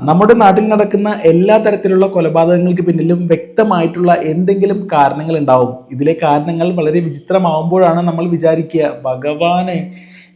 നമ്മുടെ നാട്ടിൽ നടക്കുന്ന എല്ലാ തരത്തിലുള്ള കൊലപാതകങ്ങൾക്ക് പിന്നിലും വ്യക്തമായിട്ടുള്ള എന്തെങ്കിലും കാരണങ്ങൾ ഉണ്ടാവും. ഇതിലെ കാരണങ്ങൾ വളരെ വിചിത്രമാവുമ്പോഴാണ് നമ്മൾ വിചാരിക്കുക ഭഗവാനെ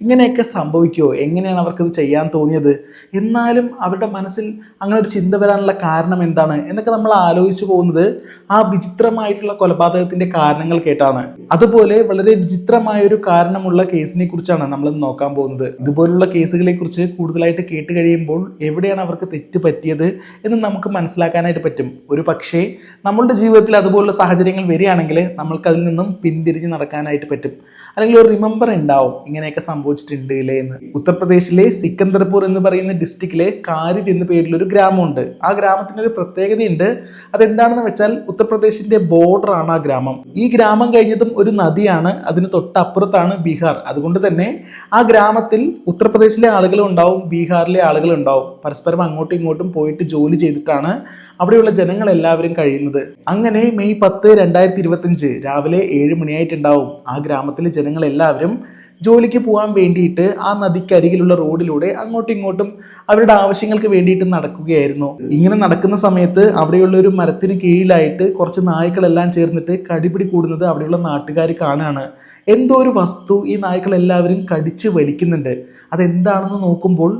ഇങ്ങനെയൊക്കെ സംഭവിക്കുമോ എങ്ങനെയാണ് അവർക്കത് ചെയ്യാൻ തോന്നിയത്? എന്നാലും അവരുടെ മനസ്സിൽ അങ്ങനെ ഒരു ചിന്ത വരാനുള്ള കാരണം എന്താണ്? എന്നൊക്കെ നമ്മൾ ആലോചിച്ചു പോകുന്നത് ആ വിചിത്രമായിട്ടുള്ള കൊലപാതകത്തിന്റെ കാരണങ്ങൾ കേട്ടാണ്. അതുപോലെ വളരെ വിചിത്രമായ ഒരു കാരണമുള്ള കേസിനെ കുറിച്ചാണ് നമ്മൾ നോക്കാൻ പോകുന്നത്. ഇതുപോലുള്ള കേസുകളെ കുറിച്ച് കൂടുതലായിട്ട് കേട്ട് കഴിയുമ്പോൾ എവിടെയാണ് അവർക്ക് തെറ്റ് പറ്റിയത് എന്ന് നമുക്ക് മനസ്സിലാക്കാനായിട്ട് പറ്റും. ഒരു പക്ഷേ നമ്മളുടെ ജീവിതത്തിൽ അതുപോലുള്ള സാഹചര്യങ്ങൾ വരികയാണെങ്കിൽ നമ്മൾക്ക് അതിൽ നിന്നും പിന്തിരിഞ്ഞ് നടക്കാനായിട്ട് പറ്റും. അല്ലെങ്കിൽ ഒരു റിമെമ്പർ ഉണ്ടാവും. ഇങ്ങനെയൊക്കെ സംഭവിച്ചിട്ടുണ്ട് ഇല്ലേ എന്ന്. ഉത്തർപ്രദേശിലെ സിക്കന്ദർപൂർ എന്ന് പറയുന്ന ഡിസ്ട്രിക്റ്റിലെ കാരിത് എന്ന പേരിലൊരു ഗ്രാമമുണ്ട്. ആ ഗ്രാമത്തിനൊരു പ്രത്യേകതയുണ്ട്. അതെന്താണെന്ന് വെച്ചാൽ ഉത്തർപ്രദേശിന്റെ ബോർഡറാണ് ആ ഗ്രാമം. ഈ ഗ്രാമം കഴിഞ്ഞതും ഒരു നദിയാണ്. അതിന് തൊട്ടപ്പുറത്താണ് ബീഹാർ. അതുകൊണ്ട് തന്നെ ആ ഗ്രാമത്തിൽ ഉത്തർപ്രദേശിലെ ആളുകളും ഉണ്ടാവും ബീഹാറിലെ ആളുകളും ഉണ്ടാവും. പരസ്പരം അങ്ങോട്ടും ഇങ്ങോട്ടും പോയിട്ട് ജോലി ചെയ്തിട്ടാണ് അവിടെയുള്ള ജനങ്ങൾ എല്ലാവരും കഴിയുന്നത്. അങ്ങനെ മെയ് പത്ത് രണ്ടായിരത്തി ഇരുപത്തഞ്ച് രാവിലെ ഏഴ് മണിയായിട്ടുണ്ടാവും. ആ ഗ്രാമത്തിലെ ജനങ്ങൾ എല്ലാവരും ജോലിക്ക് പോകാൻ വേണ്ടിയിട്ട് ആ നദിക്കരികിലുള്ള റോഡിലൂടെ അങ്ങോട്ടും ഇങ്ങോട്ടും അവരുടെ ആവശ്യങ്ങൾക്ക് വേണ്ടിയിട്ട് നടക്കുകയായിരുന്നു. ഇങ്ങനെ നടക്കുന്ന സമയത്ത് അവിടെയുള്ള ഒരു മരത്തിന് കീഴിലായിട്ട് കുറച്ച് നായ്ക്കളെല്ലാം ചേർന്നിട്ട് കടിപിടി കൂടുന്നത് അവിടെയുള്ള നാട്ടുകാർ കാണാണ്. എന്തോ ഒരു വസ്തു ഈ നായ്ക്കളെല്ലാവരും കടിച്ച് വലിക്കുന്നുണ്ട്. അതെന്താണെന്ന് നോക്കുമ്പോൾ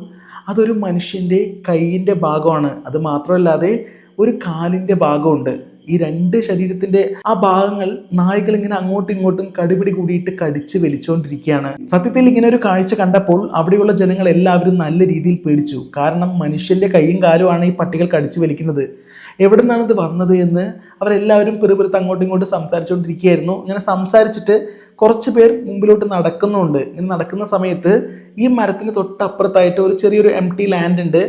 അതൊരു മനുഷ്യന്റെ കൈയിന്റെ ഭാഗമാണ്. അത് മാത്രമല്ലാതെ ഒരു കാലിന്റെ ഭാഗമുണ്ട്. ഈ രണ്ട് ശരീരത്തിന്റെ ആ ഭാഗങ്ങൾ നായ്ക്കൾ ഇങ്ങനെ അങ്ങോട്ടും ഇങ്ങോട്ടും കടുപിടി കൂടിയിട്ട് കടിച്ച് വലിച്ചുകൊണ്ടിരിക്കുകയാണ് സത്യത്തിൽ ഇങ്ങനെ ഒരു കാഴ്ച കണ്ടപ്പോൾ അവിടെയുള്ള ജനങ്ങൾ എല്ലാവരും നല്ല രീതിയിൽ പേടിച്ചു. കാരണം മനുഷ്യന്റെ കൈയും കാലുമാണ് ഈ പട്ടികൾ കടിച്ചു വലിക്കുന്നത്. എവിടെ നിന്നാണ് ഇത് വന്നത് എന്ന് അവരെല്ലാവരും പെറുപെറുത്ത് അങ്ങോട്ടും ഇങ്ങോട്ടും സംസാരിച്ചുകൊണ്ടിരിക്കുകയായിരുന്നു ഇങ്ങനെ സംസാരിച്ചിട്ട് കുറച്ച് പേർ മുമ്പിലോട്ട് നടക്കുന്നുണ്ട്. ഇങ്ങനെ നടക്കുന്ന സമയത്ത് ഈ മരത്തിന് തൊട്ടപ്പുറത്തായിട്ട് ഒരു ചെറിയൊരു എം ടി ലാൻഡ് ഉണ്ട്.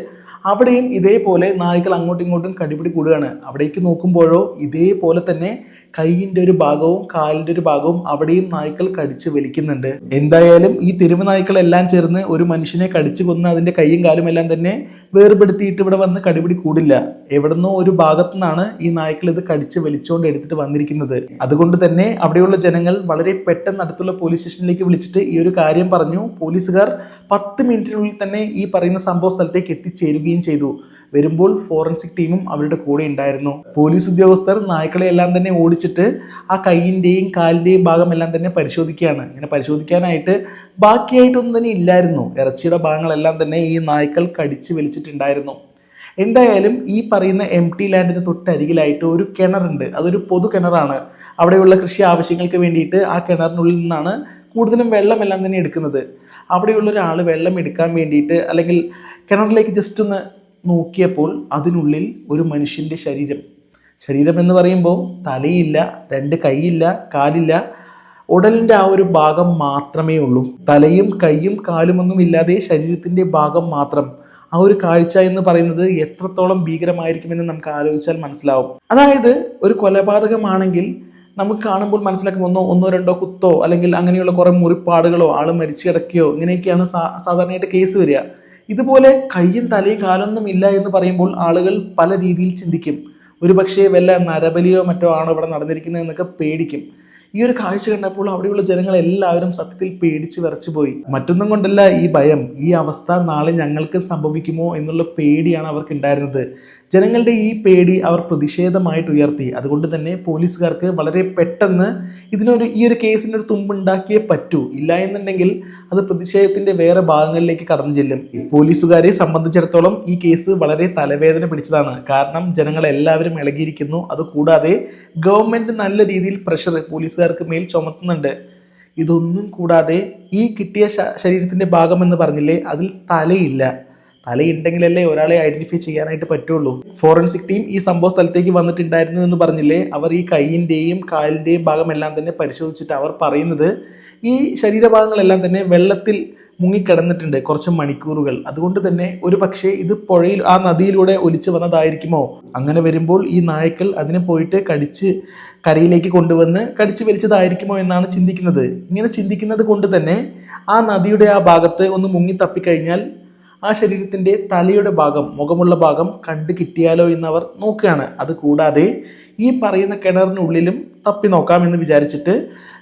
അവിടെയും ഇതേപോലെ നായ്ക്കൾ അങ്ങോട്ടും ഇങ്ങോട്ടും കടിപിടി കൂടുകയാണ്. അവിടേക്ക് നോക്കുമ്പോഴോ ഇതേപോലെ തന്നെ കൈയിന്റെ ഒരു ഭാഗവും കാലിന്റെ ഒരു ഭാഗവും അവിടെയും നായ്ക്കൾ കടിച്ചു വലിക്കുന്നുണ്ട്. എന്തായാലും ഈ തെരുവ് നായ്ക്കളെല്ലാം ചേർന്ന് ഒരു മനുഷ്യനെ കടിച്ചു കൊന്ന് അതിന്റെ കൈയും കാലും എല്ലാം തന്നെ വേർപെടുത്തിയിട്ട് ഇവിടെ വന്ന് കടിപിടി കൂടില്ല. എവിടുന്നോ ഒരു ഭാഗത്തു നിന്നാണ് ഈ നായ്ക്കൾ ഇത് കടിച്ച് വലിച്ചുകൊണ്ട് എടുത്തിട്ട് വന്നിരിക്കുന്നത്. അതുകൊണ്ട് തന്നെ അവിടെയുള്ള ജനങ്ങൾ വളരെ പെട്ടെന്ന് അടുത്തുള്ള പോലീസ് സ്റ്റേഷനിലേക്ക് വിളിച്ചിട്ട് ഈ ഒരു കാര്യം പറഞ്ഞു. പോലീസുകാർ പത്ത് മിനിറ്റിനുള്ളിൽ തന്നെ ഈ പറയുന്ന സംഭവ സ്ഥലത്തേക്ക് എത്തിച്ചേരുകയും ചെയ്തു. വരുമ്പോൾ ഫോറൻസിക് ടീമും അവരുടെ കൂടെ ഉണ്ടായിരുന്നു. പോലീസ് ഉദ്യോഗസ്ഥർ നായ്ക്കളെ എല്ലാം തന്നെ ഓടിച്ചിട്ട് ആ കൈയിന്റെയും കാലിന്റെയും ഭാഗം എല്ലാം തന്നെ പരിശോധിക്കുകയാണ്. ഇങ്ങനെ പരിശോധിക്കാനായിട്ട് ബാക്കിയായിട്ടൊന്നും തന്നെ ഇല്ലായിരുന്നു. ഇറച്ചിയുടെ ഭാഗങ്ങളെല്ലാം തന്നെ ഈ നായ്ക്കൾ കടിച്ച് വലിച്ചിട്ടുണ്ടായിരുന്നു. എന്തായാലും ഈ പറയുന്ന എം ടി ലാൻഡിന് തൊട്ടരികിലായിട്ട് ഒരു കിണറുണ്ട്. അതൊരു പൊതു കിണറാണ്. അവിടെയുള്ള കൃഷി ആവശ്യങ്ങൾക്ക് വേണ്ടിയിട്ട് ആ കിണറിനുള്ളിൽ നിന്നാണ് കൂടുതലും വെള്ളമെല്ലാം തന്നെ എടുക്കുന്നത്. അവിടെയുള്ള ഒരാൾ വെള്ളം എടുക്കാൻ വേണ്ടിയിട്ട് അല്ലെങ്കിൽ കിണറിലേക്ക് ജസ്റ്റ് ഒന്ന് നോക്കിയപ്പോൾ അതിനുള്ളിൽ ഒരു മനുഷ്യന്റെ ശരീരം. ശരീരം എന്ന് പറയുമ്പോൾ തലയില്ല രണ്ട് കൈയില്ല കാലില്ല. ഉടലിന്റെ ആ ഒരു ഭാഗം മാത്രമേ ഉള്ളൂ. തലയും കൈയും കാലുമൊന്നും ഇല്ലാതെ ശരീരത്തിന്റെ ഭാഗം മാത്രം. ആ ഒരു കാഴ്ച എന്ന് പറയുന്നത് എത്രത്തോളം ഭീകരമായിരിക്കുമെന്ന് നമുക്ക് ആലോചിച്ചാൽ മനസ്സിലാവും. അതായത് ഒരു കൊലപാതകമാണെങ്കിൽ നമുക്ക് കാണുമ്പോൾ മനസ്സിലാക്കും ഒന്നോ ഒന്നോ രണ്ടോ കുത്തോ അല്ലെങ്കിൽ അങ്ങനെയുള്ള കുറേ മുറിപ്പാടുകളോ ആൾ മരിച്ചു കിടക്കുകയോ ഇങ്ങനെയൊക്കെയാണ് സാധാരണയായിട്ട് കേസ് വരിക. ഇതുപോലെ കയ്യും തലയും കാലൊന്നും ഇല്ല എന്ന് പറയുമ്പോൾ ആളുകൾ പല രീതിയിൽ ചിന്തിക്കും. ഒരു പക്ഷേ വല്ല നരബലിയോ മറ്റോ ആണോ ഇവിടെ നടന്നിരിക്കുന്നത് എന്നൊക്കെ പേടിക്കും. ഈ ഒരു കാഴ്ച കണ്ടപ്പോൾ അവിടെയുള്ള ജനങ്ങൾ എല്ലാവരും സത്യത്തിൽ പേടിച്ച് വിറച്ചു പോയി. മറ്റൊന്നും കൊണ്ടല്ല ഈ ഭയം ഈ അവസ്ഥ നാളെ ഞങ്ങൾക്ക് സംഭവിക്കുമോ എന്നുള്ള പേടിയാണ് അവർക്ക് ഉണ്ടായിരുന്നത്. ജനങ്ങളുടെ ഈ പേടി അവർ പ്രതിഷേധമായിട്ട് ഉയർത്തി. അതുകൊണ്ട് തന്നെ പോലീസുകാർക്ക് വളരെ പെട്ടെന്ന് ഇതിനൊരു ഈ ഒരു കേസിന്റെ ഒരു തുമ്പുണ്ടാക്കിയേ പറ്റൂ. ഇല്ല എന്നുണ്ടെങ്കിൽ അത് പ്രതിഷേധത്തിന്റെ വേറെ ഭാഗങ്ങളിലേക്ക് കടന്നു ചെല്ലും. പോലീസുകാരെ സംബന്ധിച്ചിടത്തോളം ഈ കേസ് വളരെ തലവേദന പിടിച്ചതാണ്. കാരണം ജനങ്ങളെല്ലാവരും ഇളകിയിരിക്കുന്നു. അതുകൂടാതെ ഗവൺമെന്റ് നല്ല രീതിയിൽ പ്രഷർ പോലീസുകാർക്ക് മേൽ ചുമത്തുന്നുണ്ട്. ഇതൊന്നും കൂടാതെ ഈ കിട്ടിയ ശരീരത്തിന്റെ ശരീരത്തിന്റെ ഭാഗം എന്ന് പറഞ്ഞില്ലേ? അതിൽ തലയില്ല. തലയുണ്ടെങ്കിലല്ലേ ഒരാളെ ഐഡന്റിഫൈ ചെയ്യാനായിട്ട് പറ്റുള്ളൂ. ഫോറൻസിക് ടീം ഈ സംഭവ സ്ഥലത്തേക്ക് വന്നിട്ടുണ്ടായിരുന്നു എന്ന് പറഞ്ഞില്ലേ? അവർ ഈ കൈയിന്റെയും കാലിന്റെയും ഭാഗമെല്ലാം തന്നെ പരിശോധിച്ചിട്ട് അവർ പറയുന്നത് ഈ ശരീരഭാഗങ്ങളെല്ലാം തന്നെ വെള്ളത്തിൽ മുങ്ങിക്കിടന്നിട്ടുണ്ട് കുറച്ച് മണിക്കൂറുകൾ. അതുകൊണ്ട് തന്നെ ഒരു പക്ഷേ ഇത് പുഴയിൽ ആ നദിയിലൂടെ ഒലിച്ചു വന്നതായിരിക്കുമോ? അങ്ങനെ വരുമ്പോൾ ഈ നായ്ക്കൾ അതിനെ പോയിട്ട് കടിച്ച് കരയിലേക്ക് കൊണ്ടുവന്ന് കടിച്ചു വലിച്ചതായിരിക്കുമോ എന്നാണ് ചിന്തിക്കുന്നത്. ഇങ്ങനെ ചിന്തിക്കുന്നത് കൊണ്ട് തന്നെ ആ നദിയുടെ ആ ഭാഗത്ത് ഒന്ന് മുങ്ങി തപ്പിക്കഴിഞ്ഞാൽ ആ ശരീരത്തിന്റെ തലയുടെ ഭാഗം മുഖമുള്ള ഭാഗം കണ്ടു കിട്ടിയാലോ എന്ന് അവർ നോക്കുകയാണ്. അത് കൂടാതെ ഈ പറയുന്ന കിണറിനുള്ളിലും തപ്പി നോക്കാമെന്ന് വിചാരിച്ചിട്ട്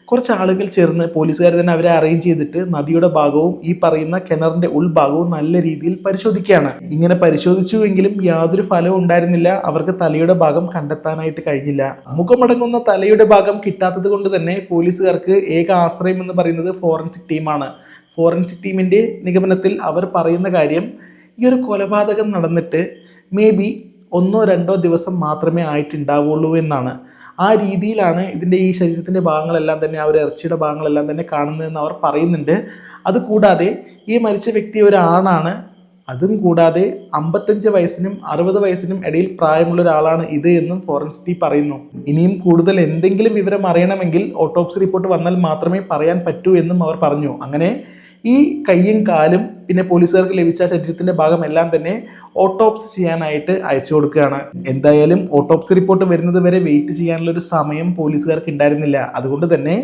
കുറച്ച് ആളുകൾ ചേർന്ന് പോലീസുകാർ തന്നെ അവരെ അറേഞ്ച് ചെയ്തിട്ട് നദിയുടെ ഭാഗവും ഈ പറയുന്ന കിണറിന്റെ ഉൾഭാഗവും നല്ല രീതിയിൽ പരിശോധിക്കുകയാണ്. ഇങ്ങനെ പരിശോധിച്ചുവെങ്കിലും യാതൊരു ഫലവും ഉണ്ടായിരുന്നില്ല. അവർക്ക് തലയുടെ ഭാഗം കണ്ടെത്താനായിട്ട് കഴിഞ്ഞില്ല. മുഖമടങ്ങുന്ന തലയുടെ ഭാഗം കിട്ടാത്തത് കൊണ്ട് തന്നെ പോലീസുകാർക്ക് ഏക ആശ്രയം എന്ന് പറയുന്നത് ഫോറൻസിക് ടീമാണ് ഫോറൻസിക് ടീമിന്റെ നിഗമനത്തിൽ അവർ പറയുന്ന കാര്യം ഈ ഒരു കൊലപാതകം നടന്നിട്ട് മേ ബി ഒന്നോ രണ്ടോ ദിവസം മാത്രമേ ആയിട്ടുണ്ടാവുള്ളൂ എന്നാണ്. ആ രീതിയിലാണ് ഇതിന്റെ ഈ ശരീരത്തിന്റെ ഭാഗങ്ങളെല്ലാം തന്നെ ആ ഒരു ഇറച്ചിയുടെ ഭാഗങ്ങളെല്ലാം തന്നെ കാണുന്നതെന്ന് അവർ പറയുന്നുണ്ട്. അതുകൂടാതെ ഈ മരിച്ച വ്യക്തി ഒരാണാണ്. അതും കൂടാതെ അമ്പത്തഞ്ച് വയസ്സിനും അറുപത് വയസ്സിനും ഇടയിൽ പ്രായമുള്ള ഒരാളാണ് ഇത് എന്നും ഫോറൻസിറ്റി പറയുന്നു. ഇനിയും കൂടുതൽ എന്തെങ്കിലും വിവരം അറിയണമെങ്കിൽ ഓട്ടോപ്സി റിപ്പോർട്ട് വന്നാൽ മാത്രമേ പറയാൻ പറ്റൂ എന്നും അവർ പറഞ്ഞു. അങ്ങനെ ഈ കയ്യും കാലും പിന്നെ പോലീസുകാർക്ക് ലഭിച്ച ശരീരത്തിന്റെ ഭാഗം എല്ലാം തന്നെ ഓട്ടോപ്സി ചെയ്യാനായിട്ട് അയച്ചു കൊടുക്കുകയാണ്. എന്തായാലും ഓട്ടോപ്സി റിപ്പോർട്ട് വരുന്നത് വരെ വെയിറ്റ് ചെയ്യാനുള്ള ഒരു സമയം പോലീസുകാർക്ക് ഉണ്ടായിരുന്നില്ല. അതുകൊണ്ട് തന്നെ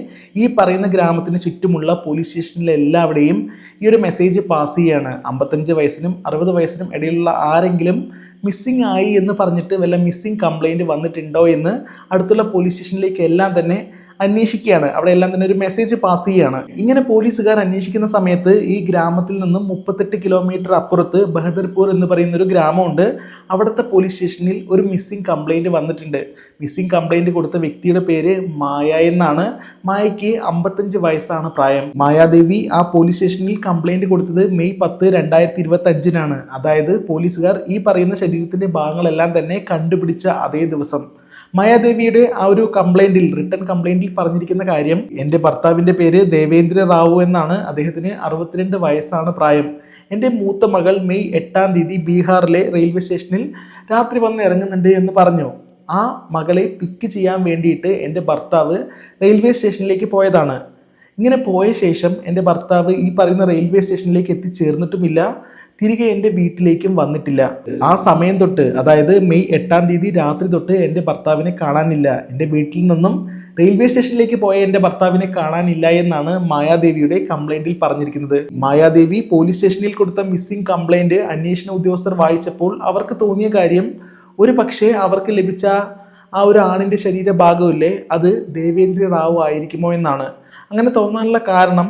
ഈ പറയുന്ന ഗ്രാമത്തിന് ചുറ്റുമുള്ള പോലീസ് സ്റ്റേഷനിലെ എല്ലാവരുടെയും ഈ ഒരു മെസ്സേജ് പാസ് ചെയ്യാണ്. അമ്പത്തഞ്ച് വയസ്സിനും അറുപത് വയസ്സിനും ഇടയിലുള്ള ആരെങ്കിലും മിസ്സിംഗ് ആയി എന്ന് പറഞ്ഞിട്ട് വല്ല മിസ്സിംഗ് കംപ്ലൈന്റ് വന്നിട്ടുണ്ടോ എന്ന് അടുത്തുള്ള പോലീസ് സ്റ്റേഷനിലേക്ക് എല്ലാം തന്നെ അന്വേഷിക്കുകയാണ്. അവിടെ എല്ലാം തന്നെ ഒരു മെസ്സേജ് പാസ് ചെയ്യുകയാണ്. ഇങ്ങനെ പോലീസുകാർ അന്വേഷിക്കുന്ന സമയത്ത് ഈ ഗ്രാമത്തിൽ നിന്നും മുപ്പത്തെട്ട് കിലോമീറ്റർ അപ്പുറത്ത് ബഹദർപൂർ എന്ന് പറയുന്ന ഒരു ഗ്രാമമുണ്ട്. അവിടുത്തെ പോലീസ് സ്റ്റേഷനിൽ ഒരു മിസ്സിംഗ് കംപ്ലൈന്റ് വന്നിട്ടുണ്ട്. മിസ്സിംഗ് കംപ്ലൈന്റ് കൊടുത്ത വ്യക്തിയുടെ പേര് മായ എന്നാണ്. മായയ്ക്ക് അമ്പത്തഞ്ച് വയസ്സാണ് പ്രായം. മായാദേവി ആ പോലീസ് സ്റ്റേഷനിൽ കംപ്ലൈന്റ് കൊടുത്തത് മെയ് പത്ത് രണ്ടായിരത്തി ഇരുപത്തി അഞ്ചിനാണ് അതായത് പോലീസുകാർ ഈ പറയുന്ന ശരീരത്തിന്റെ ഭാഗങ്ങളെല്ലാം തന്നെ കണ്ടുപിടിച്ച അതേ ദിവസം. മായാദേവിയുടെ ആ ഒരു കംപ്ലൈന്റിൽ റിട്ടേൺ കംപ്ലൈന്റിൽ പറഞ്ഞിരിക്കുന്ന കാര്യം എന്റെ ഭർത്താവിന്റെ പേര് ദേവേന്ദ്ര റാവു എന്നാണ്. അദ്ദേഹത്തിന് അറുപത്തിരണ്ട് വയസ്സാണ് പ്രായം. എന്റെ മൂത്ത മകൾ മെയ് എട്ടാം തീയതി ബീഹാറിലെ റെയിൽവേ സ്റ്റേഷനിൽ രാത്രി വന്ന് ഇറങ്ങുന്നുണ്ട് എന്ന് പറഞ്ഞു. ആ മകളെ പിക്ക് ചെയ്യാൻ വേണ്ടിയിട്ട് എന്റെ ഭർത്താവ് റെയിൽവേ സ്റ്റേഷനിലേക്ക് പോയതാണ്. ഇങ്ങനെ പോയ ശേഷം എന്റെ ഭർത്താവ് ഈ പറയുന്ന റെയിൽവേ സ്റ്റേഷനിലേക്ക് എത്തിച്ചേർന്നിട്ടുമില്ല. തിരികെ എന്റെ വീട്ടിലേക്കും വന്നിട്ടില്ല. ആ സമയം തൊട്ട് അതായത് മെയ് എട്ടാം തീയതി രാത്രി തൊട്ട് എന്റെ ഭർത്താവിനെ കാണാനില്ല. എന്റെ വീട്ടിൽ നിന്നും റെയിൽവേ സ്റ്റേഷനിലേക്ക് പോയ എന്റെ ഭർത്താവിനെ കാണാനില്ല എന്നാണ് മായാദേവിയുടെ കംപ്ലൈന്റിൽ പറഞ്ഞിരിക്കുന്നത്. മായാദേവി പോലീസ് സ്റ്റേഷനിൽ കൊടുത്ത മിസ്സിംഗ് കംപ്ലൈന്റ് അന്വേഷണ ഉദ്യോഗസ്ഥർ വായിച്ചപ്പോൾ അവർക്ക് തോന്നിയ കാര്യം ഒരു പക്ഷേ അവർക്ക് ലഭിച്ച ആ ഒരു ആണിന്റെ ശരീരഭാഗമില്ലേ അത് ദേവേന്ദ്ര റാവു ആയിരിക്കുമോ എന്നാണ്. അങ്ങനെ തോന്നാനുള്ള കാരണം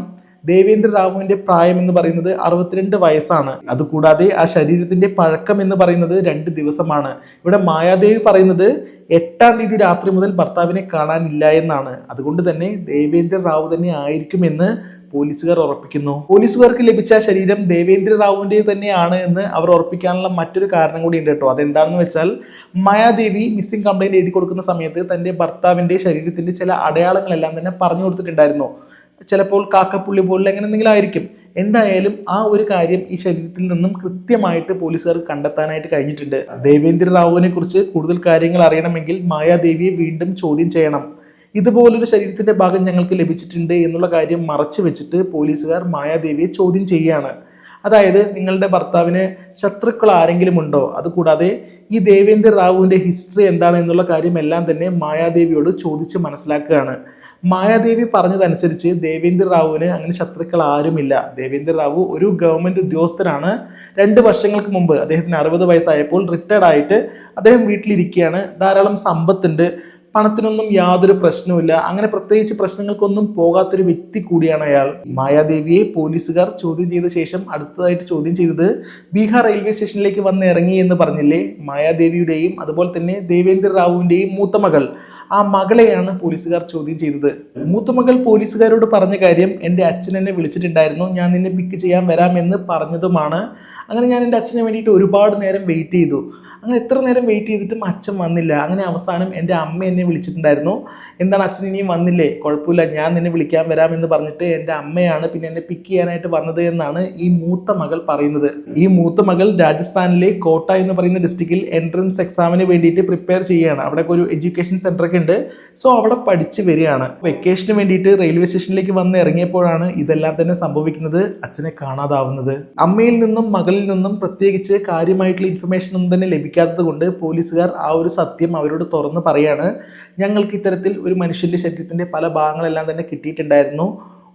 ദേവേന്ദ്ര റാവുവിന്റെ പ്രായം എന്ന് പറയുന്നത് അറുപത്തിരണ്ട് വയസ്സാണ്. അതുകൂടാതെ ആ ശരീരത്തിന്റെ പഴക്കം എന്ന് പറയുന്നത് രണ്ട് ദിവസമാണ്. ഇവിടെ മായാദേവി പറയുന്നത് എട്ടാം തീയതി രാത്രി മുതൽ ഭർത്താവിനെ കാണാനില്ല എന്നാണ്. അതുകൊണ്ട് തന്നെ ദേവേന്ദ്ര റാവു തന്നെ ആയിരിക്കുമെന്ന് പോലീസുകാർ ഉറപ്പിക്കുന്നു. പോലീസുകാർക്ക് ലഭിച്ച ശരീരം ദേവേന്ദ്ര റാവുവിന്റെ തന്നെയാണ് എന്ന് അവർ ഉറപ്പിക്കാനുള്ള മറ്റൊരു കാരണം കൂടി ഉണ്ട് കേട്ടോ. അതെന്താണെന്ന് വെച്ചാൽ മായാദേവി മിസ്സിംഗ് കംപ്ലൈന്റ് എഴുതി കൊടുക്കുന്ന സമയത്ത് തന്റെ ഭർത്താവിന്റെ ശരീരത്തിന്റെ ചില അടയാളങ്ങളെല്ലാം തന്നെ പറഞ്ഞു കൊടുത്തിട്ടുണ്ടായിരുന്നു. ചിലപ്പോൾ കാക്കപ്പുള്ളി പോലുള്ള അങ്ങനെ എന്തെങ്കിലും ആയിരിക്കും. എന്തായാലും ആ ഒരു കാര്യം ഈ ശരീരത്തിൽ നിന്നും കൃത്യമായിട്ട് പോലീസുകാർ കണ്ടെത്താനായിട്ട് കഴിഞ്ഞിട്ടുണ്ട്. ദേവേന്ദ്ര റാവുവിനെ കുറിച്ച് കൂടുതൽ കാര്യങ്ങൾ അറിയണമെങ്കിൽ മായാദേവിയെ വീണ്ടും ചോദ്യം ചെയ്യണം. ഇതുപോലൊരു ശരീരത്തിന്റെ ഭാഗം ഞങ്ങൾക്ക് ലഭിച്ചിട്ടുണ്ട് എന്നുള്ള കാര്യം മറച്ചു വെച്ചിട്ട് പോലീസുകാർ മായാദേവിയെ ചോദ്യം ചെയ്യുകയാണ് അതായത് നിങ്ങളുടെ ഭർത്താവിന് ശത്രുക്കൾ ആരെങ്കിലും ഉണ്ടോ? അതുകൂടാതെ ഈ ദേവേന്ദ്ര റാവുവിന്റെ ഹിസ്റ്ററി എന്താണ് എന്നുള്ള കാര്യം എല്ലാം തന്നെ മായാദേവിയോട് ചോദിച്ച് മനസ്സിലാക്കുകയാണ്. മായാദേവി പറഞ്ഞതനുസരിച്ച് ദേവേന്ദ്ര റാവുവിന് അങ്ങനെ ശത്രുക്കൾ ആരുമില്ല. ദേവേന്ദ്ര റാവു ഒരു ഗവൺമെന്റ് ഉദ്യോഗസ്ഥനാണ്. രണ്ട് വർഷങ്ങൾക്ക് മുമ്പ് അദ്ദേഹത്തിന് അറുപത് വയസ്സായപ്പോൾ റിട്ടയർഡ് ആയിട്ട് അദ്ദേഹം വീട്ടിലിരിക്കുകയാണ്. ധാരാളം സമ്പത്തുണ്ട്. പണത്തിനൊന്നും യാതൊരു പ്രശ്നവുമില്ല. അങ്ങനെ പ്രത്യേകിച്ച് പ്രശ്നങ്ങൾക്കൊന്നും പോകാത്തൊരു വ്യക്തി കൂടിയാണ് അയാൾ. മായാദേവിയെ പോലീസുകാർ ചോദ്യം ചെയ്ത ശേഷം അടുത്തതായിട്ട് ചോദ്യം ചെയ്തത് ബീഹാർ റെയിൽവേ സ്റ്റേഷനിലേക്ക് വന്ന് ഇറങ്ങി എന്ന് പറഞ്ഞില്ലേ? മായാദേവിയുടെയും അതുപോലെ തന്നെ ദേവേന്ദ്ര റാവുവിന്റെയും മൂത്ത മകൾ. ആ മകളെയാണ് പോലീസുകാർ ചോദ്യം ചെയ്തത്. മൂത്ത മകൾ പോലീസുകാരോട് പറഞ്ഞ കാര്യം എന്റെ അച്ഛൻ എന്നെ വിളിച്ചിട്ടുണ്ടായിരുന്നു. ഞാൻ നിന്നെ പിക്ക് ചെയ്യാൻ വരാമെന്ന് പറഞ്ഞതുമാണ്. അങ്ങനെ ഞാൻ എന്റെ അച്ഛന് വേണ്ടിയിട്ട് ഒരുപാട് നേരം വെയിറ്റ് ചെയ്തു. അങ്ങനെ എത്ര നേരം വെയിറ്റ് ചെയ്തിട്ടും അച്ഛൻ വന്നില്ല. അങ്ങനെ അവസാനം എന്റെ അമ്മ എന്നെ വിളിച്ചിട്ടുണ്ടായിരുന്നു. എന്താണ് അച്ഛൻ ഇനിയും വന്നില്ലേ? കുഴപ്പമില്ല ഞാൻ നിന്നെ വിളിക്കാൻ വരാം എന്ന് പറഞ്ഞിട്ട് എന്റെ അമ്മയാണ് പിന്നെ എന്നെ പിക്ക് ചെയ്യാനായിട്ട് വന്നത് എന്നാണ് ഈ മൂത്ത മകൾ പറയുന്നത്. ഈ മൂത്ത മകൾ രാജസ്ഥാനിലെ കോട്ട എന്ന് പറയുന്ന ഡിസ്ട്രിക്റ്റിൽ എൻട്രൻസ് എക്സാമിന് വേണ്ടിയിട്ട് പ്രിപ്പയർ ചെയ്യുകയാണ്. അവിടെ ഒരു എഡ്യൂക്കേഷൻ സെന്റർ ഒക്കെ ഉണ്ട്. സോ അവിടെ പഠിച്ച് വരികയാണ്. വെക്കേഷന് വേണ്ടിയിട്ട് റെയിൽവേ സ്റ്റേഷനിലേക്ക് വന്ന് ഇറങ്ങിയപ്പോഴാണ് ഇതെല്ലാം തന്നെ സംഭവിക്കുന്നത്. അച്ഛനെ കാണാതാവുന്നത്. അമ്മയിൽ നിന്നും മകളിൽ നിന്നും പ്രത്യേകിച്ച് കാര്യമായിട്ടുള്ള ഇൻഫർമേഷൻ ഒന്നും തന്നെ ലഭിക്കാത്തത് കൊണ്ട് പോലീസുകാർ ആ ഒരു സത്യം അവരോട് തുറന്ന് പറയാണ്. ഞങ്ങൾക്ക് ഇത്തരത്തിൽ ഒരു മനുഷ്യന്റെ ശരീരത്തിന്റെ പല ഭാഗങ്ങളെല്ലാം തന്നെ കിട്ടിയിട്ടുണ്ടായിരുന്നു.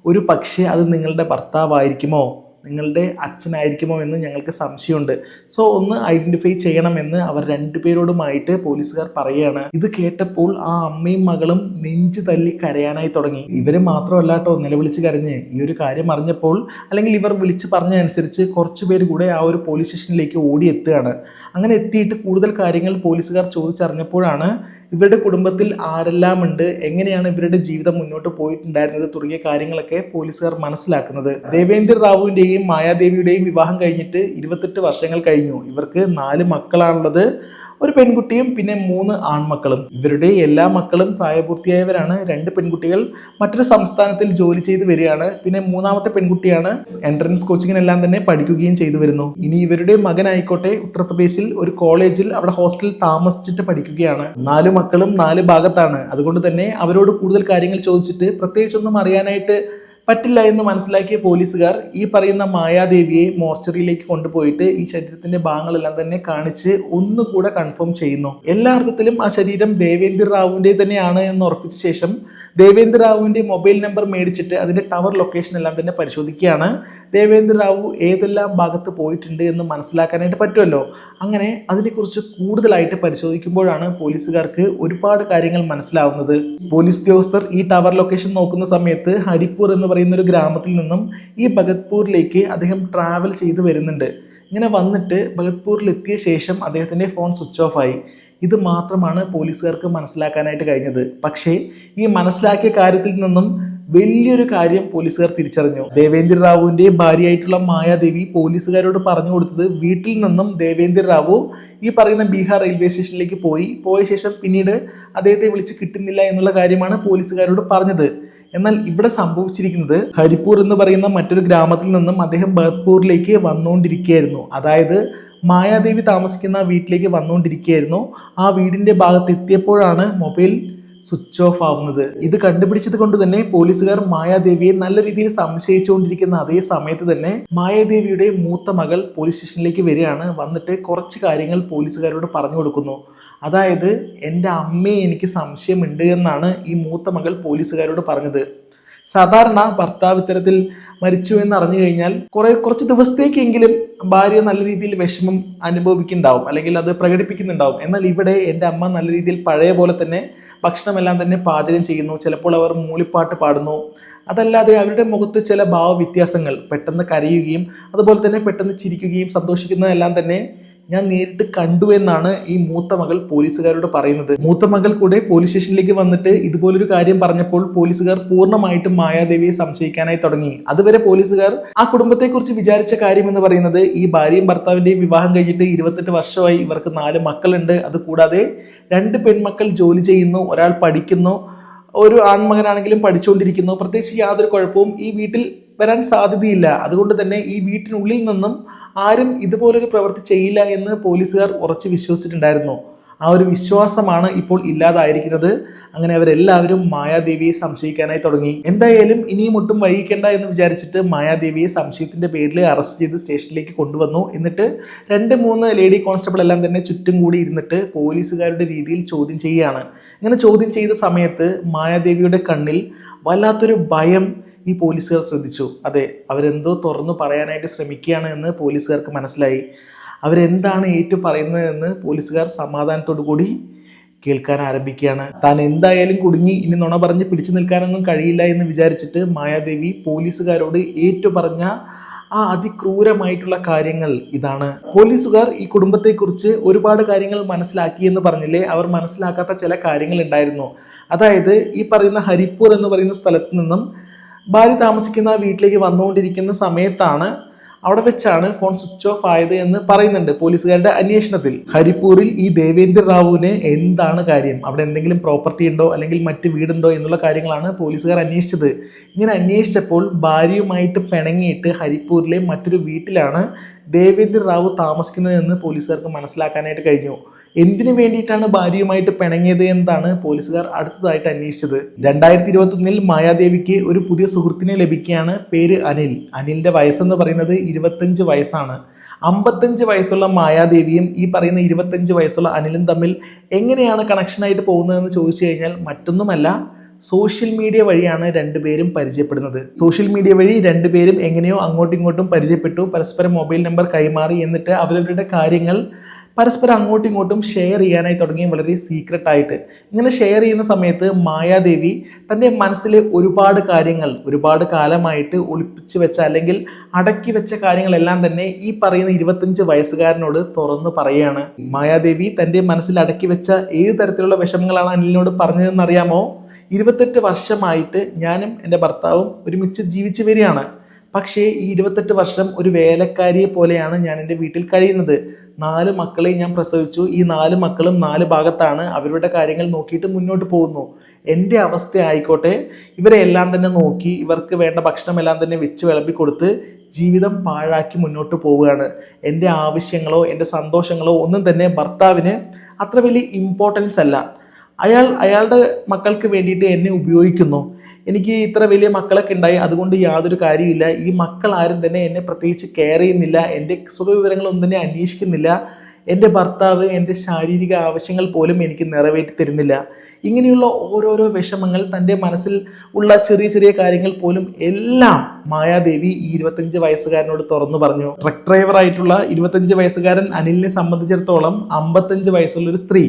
ഒരു പക്ഷേ അത് നിങ്ങളുടെ ഭർത്താവായിരിക്കുമോ? നിങ്ങളുടെ അച്ഛനായിരിക്കുമോ എന്ന് ഞങ്ങൾക്ക് സംശയമുണ്ട്. സോ ഒന്ന് ഐഡന്റിഫൈ ചെയ്യണമെന്ന് അവർ രണ്ടുപേരോടുമായിട്ട് പോലീസുകാർ പറയുകയാണ് ഇത് കേട്ടപ്പോൾ ആ അമ്മയും മകളും നെഞ്ചു തല്ലി കരയാനായി തുടങ്ങി. ഇവർ മാത്രമല്ല കേട്ടോ നിലവിളിച്ച് കരഞ്ഞ്. ഈ ഒരു കാര്യം അറിഞ്ഞപ്പോൾ അല്ലെങ്കിൽ ഇവർ വിളിച്ച് പറഞ്ഞതനുസരിച്ച് കുറച്ച് പേര് കൂടെ ആ ഒരു പോലീസ് സ്റ്റേഷനിലേക്ക് ഓടി എത്തുകയാണ്. അങ്ങനെ എത്തിയിട്ട് കൂടുതൽ കാര്യങ്ങൾ പോലീസുകാർ ചോദിച്ചറിഞ്ഞപ്പോഴാണ് ഇവരുടെ കുടുംബത്തിൽ ആരെല്ലാം ഉണ്ട് എങ്ങനെയാണ് ഇവരുടെ ജീവിതം മുന്നോട്ട് പോയിട്ടുണ്ടായിരുന്നത് തുടങ്ങിയ കാര്യങ്ങളൊക്കെ പോലീസുകാർ മനസ്സിലാക്കുന്നത്. ദേവേന്ദ്ര റാവുവിന്റെയും മായാദേവിയുടെയും വിവാഹം കഴിഞ്ഞിട്ട് ഇരുപത്തെട്ട് വർഷങ്ങൾ കഴിഞ്ഞു. ഇവർക്ക് നാല് മക്കളാണുള്ളത്. ഒരു പെൺകുട്ടിയും പിന്നെ മൂന്ന് ആൺമക്കളും. ഇവരുടെ എല്ലാ മക്കളും പ്രായപൂർത്തിയായവരാണ്. രണ്ട് പെൺകുട്ടികൾ മറ്റൊരു സംസ്ഥാനത്തിൽ ജോലി ചെയ്ത് വരികയാണ്. പിന്നെ മൂന്നാമത്തെ പെൺകുട്ടിയാണ് എൻട്രൻസ് കോച്ചിങ്ങിനെല്ലാം തന്നെ പഠിക്കുകയും ചെയ്തു വരുന്നു. ഇനി ഇവരുടെ മകനായിക്കോട്ടെ ഉത്തർപ്രദേശിൽ ഒരു കോളേജിൽ അവിടെ ഹോസ്റ്റലിൽ താമസിച്ചിട്ട് പഠിക്കുകയാണ്. നാല് മക്കളും നാല് ഭാഗത്താണ്. അതുകൊണ്ട് തന്നെ അവരോട് കൂടുതൽ കാര്യങ്ങൾ ചോദിച്ചിട്ട് പ്രത്യേകിച്ചൊന്നും അറിയാനായിട്ട് പറ്റില്ല എന്ന് മനസ്സിലാക്കിയ പോലീസുകാർ ഈ പറയുന്ന മായാദേവിയെ മോർച്ചറിയിലേക്ക് കൊണ്ടുപോയിട്ട് ഈ ശരീരത്തിന്റെ ഭാഗങ്ങളെല്ലാം തന്നെ കാണിച്ച് ഒന്നുകൂടെ കൺഫേം ചെയ്യുന്നു. എല്ലാ അർത്ഥത്തിലും ആ ശരീരം ദേവേന്ദ്ര റാവുവിന്റെ തന്നെയാണ് എന്ന് ഉറപ്പിച്ച ശേഷം ദേവേന്ദ്ര റാവുവിന്റെ മൊബൈൽ നമ്പർ മേടിച്ചിട്ട് അതിന്റെ ടവർ ലൊക്കേഷൻ എല്ലാം തന്നെ പരിശോധിക്കുകയാണ്. ദേവേന്ദ്ര റാവു ഏതെല്ലാം ഭാഗത്ത് പോയിട്ടുണ്ട് എന്ന് മനസ്സിലാക്കാനായിട്ട് പറ്റുമല്ലോ. അങ്ങനെ അതിനെക്കുറിച്ച് കൂടുതലായിട്ട് പരിശോധിക്കുമ്പോഴാണ് പോലീസുകാർക്ക് ഒരുപാട് കാര്യങ്ങൾ മനസ്സിലാവുന്നത്. പോലീസ് ഉദ്യോഗസ്ഥർ ഈ ടവർ ലൊക്കേഷൻ നോക്കുന്ന സമയത്ത് ഹരിപ്പൂർ എന്ന് പറയുന്ന ഒരു ഗ്രാമത്തിൽ നിന്നും ഈ ഭഗത്പൂരിലേക്ക് അദ്ദേഹം ട്രാവൽ ചെയ്ത് വരുന്നുണ്ട്. ഇങ്ങനെ വന്നിട്ട് ഭഗത്പൂരിൽ എത്തിയ ശേഷം അദ്ദേഹത്തിന്റെ ഫോൺ സ്വിച്ച് ഓഫ് ആയി. ഇത് മാത്രമാണ് പോലീസുകാർക്ക് മനസ്സിലാക്കാനായിട്ട് കഴിഞ്ഞത്. പക്ഷേ ഈ മനസ്സിലാക്കിയ കാര്യത്തിൽ നിന്നും വലിയൊരു കാര്യം പോലീസുകാർ തിരിച്ചറിഞ്ഞു. ദേവേന്ദ്ര റാവുവിന്റെ ഭാര്യയായിട്ടുള്ള മായാദേവി പോലീസുകാരോട് പറഞ്ഞു കൊടുത്തത് വീട്ടിൽ നിന്നും ദേവേന്ദ്ര റാവു ഈ പറയുന്ന ബീഹാർ റെയിൽവേ സ്റ്റേഷനിലേക്ക് പോയി. പോയ ശേഷം പിന്നീട് അദ്ദേഹത്തെ വിളിച്ച് കിട്ടുന്നില്ല എന്നുള്ള കാര്യമാണ് പോലീസുകാരോട് പറഞ്ഞത്. എന്നാൽ ഇവിടെ സംഭവിച്ചിരിക്കുന്നത് ഹരിപ്പൂർ എന്ന് പറയുന്ന മറ്റൊരു ഗ്രാമത്തിൽ നിന്നും അദ്ദേഹം ബഹത്പൂരിലേക്ക് വന്നുകൊണ്ടിരിക്കുകയായിരുന്നു. അതായത് മായാദേവി താമസിക്കുന്ന വീട്ടിലേക്ക് വന്നുകൊണ്ടിരിക്കുകയായിരുന്നു. ആ വീടിന്റെ ഭാഗത്ത് എത്തിയപ്പോഴാണ് മൊബൈൽ സ്വിച്ച് ഓഫ് ആവുന്നത്. ഇത് കണ്ടുപിടിച്ചത് കൊണ്ട് തന്നെ പോലീസുകാർ മായാദേവിയെ നല്ല രീതിയിൽ സംശയിച്ചുകൊണ്ടിരിക്കുന്ന അതേ സമയത്ത് തന്നെ മായാദേവിയുടെ മൂത്ത മകൾ പോലീസ് സ്റ്റേഷനിലേക്ക് വരികയാണ്. വന്നിട്ട് കുറച്ച് കാര്യങ്ങൾ പോലീസുകാരോട് പറഞ്ഞു കൊടുക്കുന്നു. അതായത് എന്റെ അമ്മയെ എനിക്ക് സംശയമുണ്ട് എന്നാണ് ഈ മൂത്ത മകൾ പോലീസുകാരോട് പറഞ്ഞത്. സാധാരണ ഭർത്താവ് ഇത്തരത്തിൽ മരിച്ചു എന്ന് അറിഞ്ഞു കഴിഞ്ഞാൽ കുറെ കുറച്ച് ദിവസത്തേക്കെങ്കിലും ഭാര്യ നല്ല രീതിയിൽ വിഷമം അനുഭവിക്കുന്നുണ്ടാവും അല്ലെങ്കിൽ അത് പ്രകടിപ്പിക്കുന്നുണ്ടാവും. എന്നാൽ ഇവിടെ എന്റെ അമ്മ നല്ല രീതിയിൽ പഴയ പോലെ തന്നെ ഭക്ഷണമെല്ലാം തന്നെ പാചകം ചെയ്യുന്നു. ചിലപ്പോൾ അവർ മൂളിപ്പാട്ട് പാടുന്നു. അതല്ലാതെ അവരുടെ മുഖത്ത് ചില ഭാവവ്യത്യാസങ്ങൾ പെട്ടെന്ന് കരയുകയും അതുപോലെ തന്നെ പെട്ടെന്ന് ചിരിക്കുകയും സന്തോഷിക്കുന്നതെല്ലാം തന്നെ ഞാൻ നേരിട്ട് കണ്ടു എന്നാണ് ഈ മൂത്ത മകൾ പോലീസുകാരോട് പറയുന്നത്. മൂത്ത മകൾ കൂടെ പോലീസ് സ്റ്റേഷനിലേക്ക് വന്നിട്ട് ഇതുപോലൊരു കാര്യം പറഞ്ഞപ്പോൾ പോലീസുകാർ പൂർണമായിട്ടും മായാദേവിയെ സംശയിക്കാനായി തുടങ്ങി. അതുവരെ പോലീസുകാർ ആ കുടുംബത്തെക്കുറിച്ച് വിചാരിച്ച കാര്യം എന്ന് പറയുന്നത് ഈ ഭാര്യയും ഭർത്താവിന്റെയും വിവാഹം കഴിഞ്ഞിട്ട് ഇരുപത്തെട്ട് വർഷമായി ഇവർക്ക് നാല് മക്കളുണ്ട്. അതുകൂടാതെ രണ്ട് പെൺമക്കൾ ജോലി ചെയ്യുന്നു ഒരാൾ പഠിക്കുന്നു ഒരു ആൺമകനാണെങ്കിലും പഠിച്ചുകൊണ്ടിരിക്കുന്നു. പ്രത്യേകിച്ച് യാതൊരു കുഴപ്പവും ഈ വീട്ടിൽ വരാൻ സാധ്യതയില്ല. അതുകൊണ്ട് തന്നെ ഈ വീട്ടിനുള്ളിൽ നിന്നും ആരും ഇതുപോലൊരു പ്രവൃത്തി ചെയ്യില്ല എന്ന് പോലീസുകാർ ഉറച്ചു വിശ്വസിച്ചിട്ടുണ്ടായിരുന്നു. ആ ഒരു വിശ്വാസമാണ് ഇപ്പോൾ ഇല്ലാതായിരിക്കുന്നത്. അങ്ങനെ അവരെല്ലാവരും മായാദേവിയെ സംശയിക്കാനായി തുടങ്ങി. എന്തായാലും ഇനിയും ഒട്ടും വൈകിക്കേണ്ട എന്ന് വിചാരിച്ചിട്ട് മായാദേവിയെ സംശയത്തിന്റെ പേരിൽ അറസ്റ്റ് ചെയ്ത് സ്റ്റേഷനിലേക്ക് കൊണ്ടുവന്നു. എന്നിട്ട് രണ്ട് മൂന്ന് ലേഡി കോൺസ്റ്റബിൾ എല്ലാം തന്നെ ചുറ്റും കൂടി ഇരുന്നിട്ട് പോലീസുകാരുടെ രീതിയിൽ ചോദ്യം ചെയ്യുകയാണ്. ഇങ്ങനെ ചോദ്യം ചെയ്ത സമയത്ത് മായാദേവിയുടെ കണ്ണിൽ വല്ലാത്തൊരു ഭയം ഈ പോലീസുകാർ ശ്രദ്ധിച്ചു. അതെ അവരെന്തോ തുറന്നു പറയാനായിട്ട് ശ്രമിക്കുകയാണ് എന്ന് പോലീസുകാർക്ക് മനസ്സിലായി. അവരെന്താണ് ഏറ്റു പറയുന്നതെന്ന് പോലീസുകാർ സമാധാനത്തോടു കൂടി കേൾക്കാൻ ആരംഭിക്കുകയാണ്. താൻ എന്തായാലും കുടുങ്ങി ഇനി നുണ പറഞ്ഞ് പിടിച്ചു നിൽക്കാനൊന്നും കഴിയില്ല എന്ന് വിചാരിച്ചിട്ട് മായാദേവി പോലീസുകാരോട് ഏറ്റു പറഞ്ഞ ആ അതിക്രൂരമായിട്ടുള്ള കാര്യങ്ങൾ ഇതാണ്. പോലീസുകാർ ഈ കുടുംബത്തെക്കുറിച്ച് ഒരുപാട് കാര്യങ്ങൾ മനസ്സിലാക്കി എന്ന് പറഞ്ഞില്ലേ? അവർ മനസ്സിലാക്കാത്ത ചില കാര്യങ്ങൾ ഉണ്ടായിരുന്നു. അതായത് ഈ പറയുന്ന ഹരിപ്പൂർ എന്ന് പറയുന്ന സ്ഥലത്ത് നിന്നും ഭാര്യ താമസിക്കുന്ന വീട്ടിലേക്ക് വന്നുകൊണ്ടിരിക്കുന്ന സമയത്താണ് അവിടെ വെച്ചാണ് ഫോൺ സ്വിച്ച് ഓഫ് ആയത് എന്ന് പറയുന്നുണ്ട് പോലീസുകാരുടെ അന്വേഷണത്തിൽ. ഹരിപ്പൂരിൽ ഈ ദേവേന്ദ്ര റാവുവിന് എന്താണ് കാര്യം? അവിടെ എന്തെങ്കിലും പ്രോപ്പർട്ടി ഉണ്ടോ? അല്ലെങ്കിൽ മറ്റ് വീടുണ്ടോ? എന്നുള്ള കാര്യങ്ങളാണ് പോലീസുകാർ അന്വേഷിച്ചത്. ഇങ്ങനെ അന്വേഷിച്ചപ്പോൾ ഭാര്യയുമായിട്ട് പിണങ്ങിയിട്ട് ഹരിപ്പൂരിലെ മറ്റൊരു വീട്ടിലാണ് ദേവേന്ദ്ര റാവു താമസിക്കുന്നതെന്ന് പോലീസുകാർക്ക് മനസ്സിലാക്കാനായിട്ട് കഴിഞ്ഞു. എന്തിനു വേണ്ടിയിട്ടാണ് ഭാര്യയുമായിട്ട് പിണങ്ങിയത് എന്നാണ് പോലീസുകാർ അടുത്തതായിട്ട് അന്വേഷിച്ചത്. രണ്ടായിരത്തി ഇരുപത്തൊന്നിൽ മായാദേവിക്ക് ഒരു പുതിയ സുഹൃത്തിനെ ലഭിക്കുകയാണ് പേര് അനിൽ. അനിലിന്റെ വയസ്സെന്ന് പറയുന്നത് ഇരുപത്തഞ്ച് വയസ്സാണ്. അമ്പത്തഞ്ച് വയസ്സുള്ള മായാദേവിയും ഈ പറയുന്ന ഇരുപത്തഞ്ച് വയസ്സുള്ള അനിലും തമ്മിൽ എങ്ങനെയാണ് കണക്ഷനായിട്ട് പോകുന്നതെന്ന് ചോദിച്ചു കഴിഞ്ഞാൽ മറ്റൊന്നുമല്ല സോഷ്യൽ മീഡിയ വഴിയാണ് രണ്ടുപേരും പരിചയപ്പെടുന്നത്. സോഷ്യൽ മീഡിയ വഴി രണ്ടുപേരും എങ്ങനെയോ അങ്ങോട്ടും ഇങ്ങോട്ടും പരിചയപ്പെട്ടു. പരസ്പരം മൊബൈൽ നമ്പർ കൈമാറി എന്നിട്ട് അവരവരുടെ കാര്യങ്ങൾ പരസ്പരം അങ്ങോട്ടും ഇങ്ങോട്ടും ഷെയർ ചെയ്യാനായി തുടങ്ങി വളരെ സീക്രട്ട് ആയിട്ട്. ഇങ്ങനെ ഷെയർ ചെയ്യുന്ന സമയത്ത് മായാദേവി തന്റെ മനസ്സിലെ ഒരുപാട് കാര്യങ്ങൾ ഒരുപാട് കാലമായിട്ട് ഒളിപ്പിച്ചു വെച്ച അല്ലെങ്കിൽ അടക്കി വെച്ച കാര്യങ്ങളെല്ലാം തന്നെ ഈ പറയുന്ന ഇരുപത്തഞ്ച് വയസ്സുകാരനോട് തുറന്നു പറയുകയാണ്. മായാദേവി തന്റെ മനസ്സിൽ അടക്കി വെച്ച ഏത് തരത്തിലുള്ള വിഷമങ്ങളാണ് അനിലിനോട് പറഞ്ഞതെന്നറിയാമോ? ഇരുപത്തെട്ട് വർഷമായിട്ട് ഞാനും എന്റെ ഭർത്താവും ഒരുമിച്ച് ജീവിച്ചു വരികയാണ്. പക്ഷേ ഈ ഇരുപത്തെട്ട് വർഷം ഒരു വേലക്കാരിയെ പോലെയാണ് ഞാൻ എന്റെ വീട്ടിൽ കഴിയുന്നത്. നാല് മക്കളെയും ഞാൻ പ്രസവിച്ചു. ഈ നാല് മക്കളും നാല് ഭാഗത്താണ് അവരുടെ കാര്യങ്ങൾ നോക്കിയിട്ട് മുന്നോട്ട് പോകുന്നു. എന്റെ അവസ്ഥ ആയിക്കോട്ടെ. ഇവരെ എല്ലാം തന്നെ നോക്കി ഇവർക്ക് വേണ്ട ഭക്ഷണം എല്ലാം തന്നെ വെച്ച് വിളമ്പി കൊടുത്ത് ജീവിതം പാഴാക്കി മുന്നോട്ട് പോവുകയാണ്. എന്റെ ആവശ്യങ്ങളോ എന്റെ സന്തോഷങ്ങളോ ഒന്നും തന്നെ ഭർത്താവിന് അത്ര വലിയ ഇമ്പോർട്ടൻസ് അല്ല. അയാൾ അയാളുടെ മക്കൾക്ക് വേണ്ടിയിട്ട് എന്നെ ഉപയോഗിക്കുന്നു. എനിക്ക് ഇത്ര വലിയ മക്കളൊക്കെ ഉണ്ടായി അതുകൊണ്ട് യാതൊരു കാര്യമില്ല ഈ മക്കൾ ആരും തന്നെ എന്നെ പ്രത്യേകിച്ച് കെയർ ചെയ്യുന്നില്ല എന്റെ സുഖവിവരങ്ങളൊന്നും തന്നെ അന്വേഷിക്കുന്നില്ല. എന്റെ ഭർത്താവ് എന്റെ ശാരീരിക ആവശ്യങ്ങൾ പോലും എനിക്ക് നിറവേറ്റി തരുന്നില്ല. ഇങ്ങനെയുള്ള ഓരോരോ വിഷമങ്ങൾ തന്റെ മനസ്സിൽ ഉള്ള ചെറിയ ചെറിയ കാര്യങ്ങൾ പോലും എല്ലാം മായാദേവി ഈ ഇരുപത്തഞ്ച് വയസ്സുകാരനോട് തുറന്നു പറഞ്ഞു. ട്രക്ക് ഡ്രൈവർ ആയിട്ടുള്ള ഇരുപത്തഞ്ച് വയസ്സുകാരൻ അനിലിനെ സംബന്ധിച്ചിടത്തോളം അമ്പത്തഞ്ച് വയസ്സുള്ള ഒരു സ്ത്രീ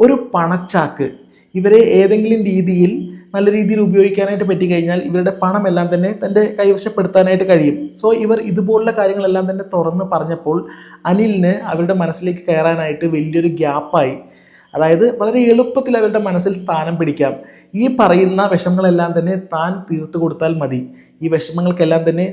ഒരു പണച്ചാക്ക്. ഇവരെ ഏതെങ്കിലും രീതിയിൽ നല്ല രീതിയിൽ ഉപയോഗിക്കാനായിട്ട് പറ്റിക്കഴിഞ്ഞാൽ ഇവരുടെ പണമെല്ലാം തന്നെ തന്റെ കൈവശപ്പെടുത്താനായിട്ട് കഴിയും. സോ ഇവർ ഇതുപോലുള്ള കാര്യങ്ങളെല്ലാം തന്നെ തുറന്ന് പറഞ്ഞപ്പോൾ അനിലിന് അവരുടെ മനസ്സിലേക്ക് കയറാനായിട്ട് വലിയൊരു ഗ്യാപ്പായി. അതായത് വളരെ എളുപ്പത്തിൽ അവരുടെ മനസ്സിൽ സ്ഥാനം പിടിക്കാം. ഈ പറയുന്ന വിഷമങ്ങളെല്ലാം തന്നെ താൻ തീർത്തു കൊടുത്താൽ മതി. ഈ വിഷമങ്ങൾക്കെല്ലാം തന്നെ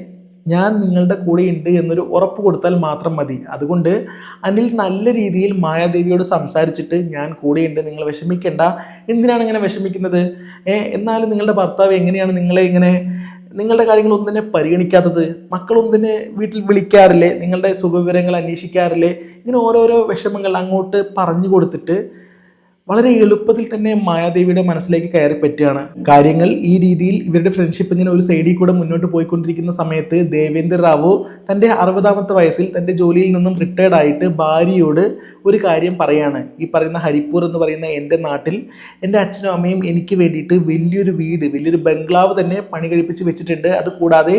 ഞാൻ നിങ്ങളുടെ കൂടെ ഉണ്ട് എന്നൊരു ഉറപ്പ് കൊടുത്താൽ മാത്രം മതി. അതുകൊണ്ട് അനിൽ നല്ല രീതിയിൽ മായാദേവിയോട് സംസാരിച്ചിട്ട് ഞാൻ കൂടെയുണ്ട് നിങ്ങൾ വിഷമിക്കേണ്ട. എന്തിനാണ് ഇങ്ങനെ വിഷമിക്കുന്നത്? എന്നാലും നിങ്ങളുടെ ഭർത്താവ് എങ്ങനെയാണ് നിങ്ങളെ ഇങ്ങനെ നിങ്ങളുടെ കാര്യങ്ങളൊന്നും തന്നെ പരിഗണിക്കാത്തത്? മക്കളൊന്നും തന്നെ വീട്ടിൽ വിളിക്കാറില്ലേ? നിങ്ങളുടെ സുഖവിവരങ്ങൾ അന്വേഷിക്കാറില്ലേ? ഇങ്ങനെ ഓരോരോ വിഷമങ്ങൾ അങ്ങോട്ട് പറഞ്ഞു കൊടുത്തിട്ട് വളരെ എളുപ്പത്തിൽ തന്നെ മായാദേവിയുടെ മനസ്സിലേക്ക് കയറി പറ്റുകയാണ്. കാര്യങ്ങൾ ഈ രീതിയിൽ ഇവരുടെ ഫ്രണ്ട്ഷിപ്പ് ഇങ്ങനെ ഒരു സൈഡിൽ കൂടെ മുന്നോട്ട് പോയിക്കൊണ്ടിരിക്കുന്ന സമയത്ത് ദേവേന്ദ്ര റാവു തന്റെ അറുപതാമത്തെ വയസ്സിൽ തന്റെ ജോലിയിൽ നിന്നും റിട്ടയർഡ് ആയിട്ട് ഭാര്യയോട് ഒരു കാര്യം പറയാണ്. ഈ പറയുന്ന ഹരിപ്പൂർ എന്ന് പറയുന്ന എന്റെ നാട്ടിൽ എന്റെ അച്ഛനും അമ്മയും എനിക്ക് വേണ്ടിയിട്ട് വലിയൊരു വീട് വലിയൊരു ബംഗ്ലാവ് തന്നെ പണി കഴിപ്പിച്ച് വെച്ചിട്ടുണ്ട്. അത് കൂടാതെ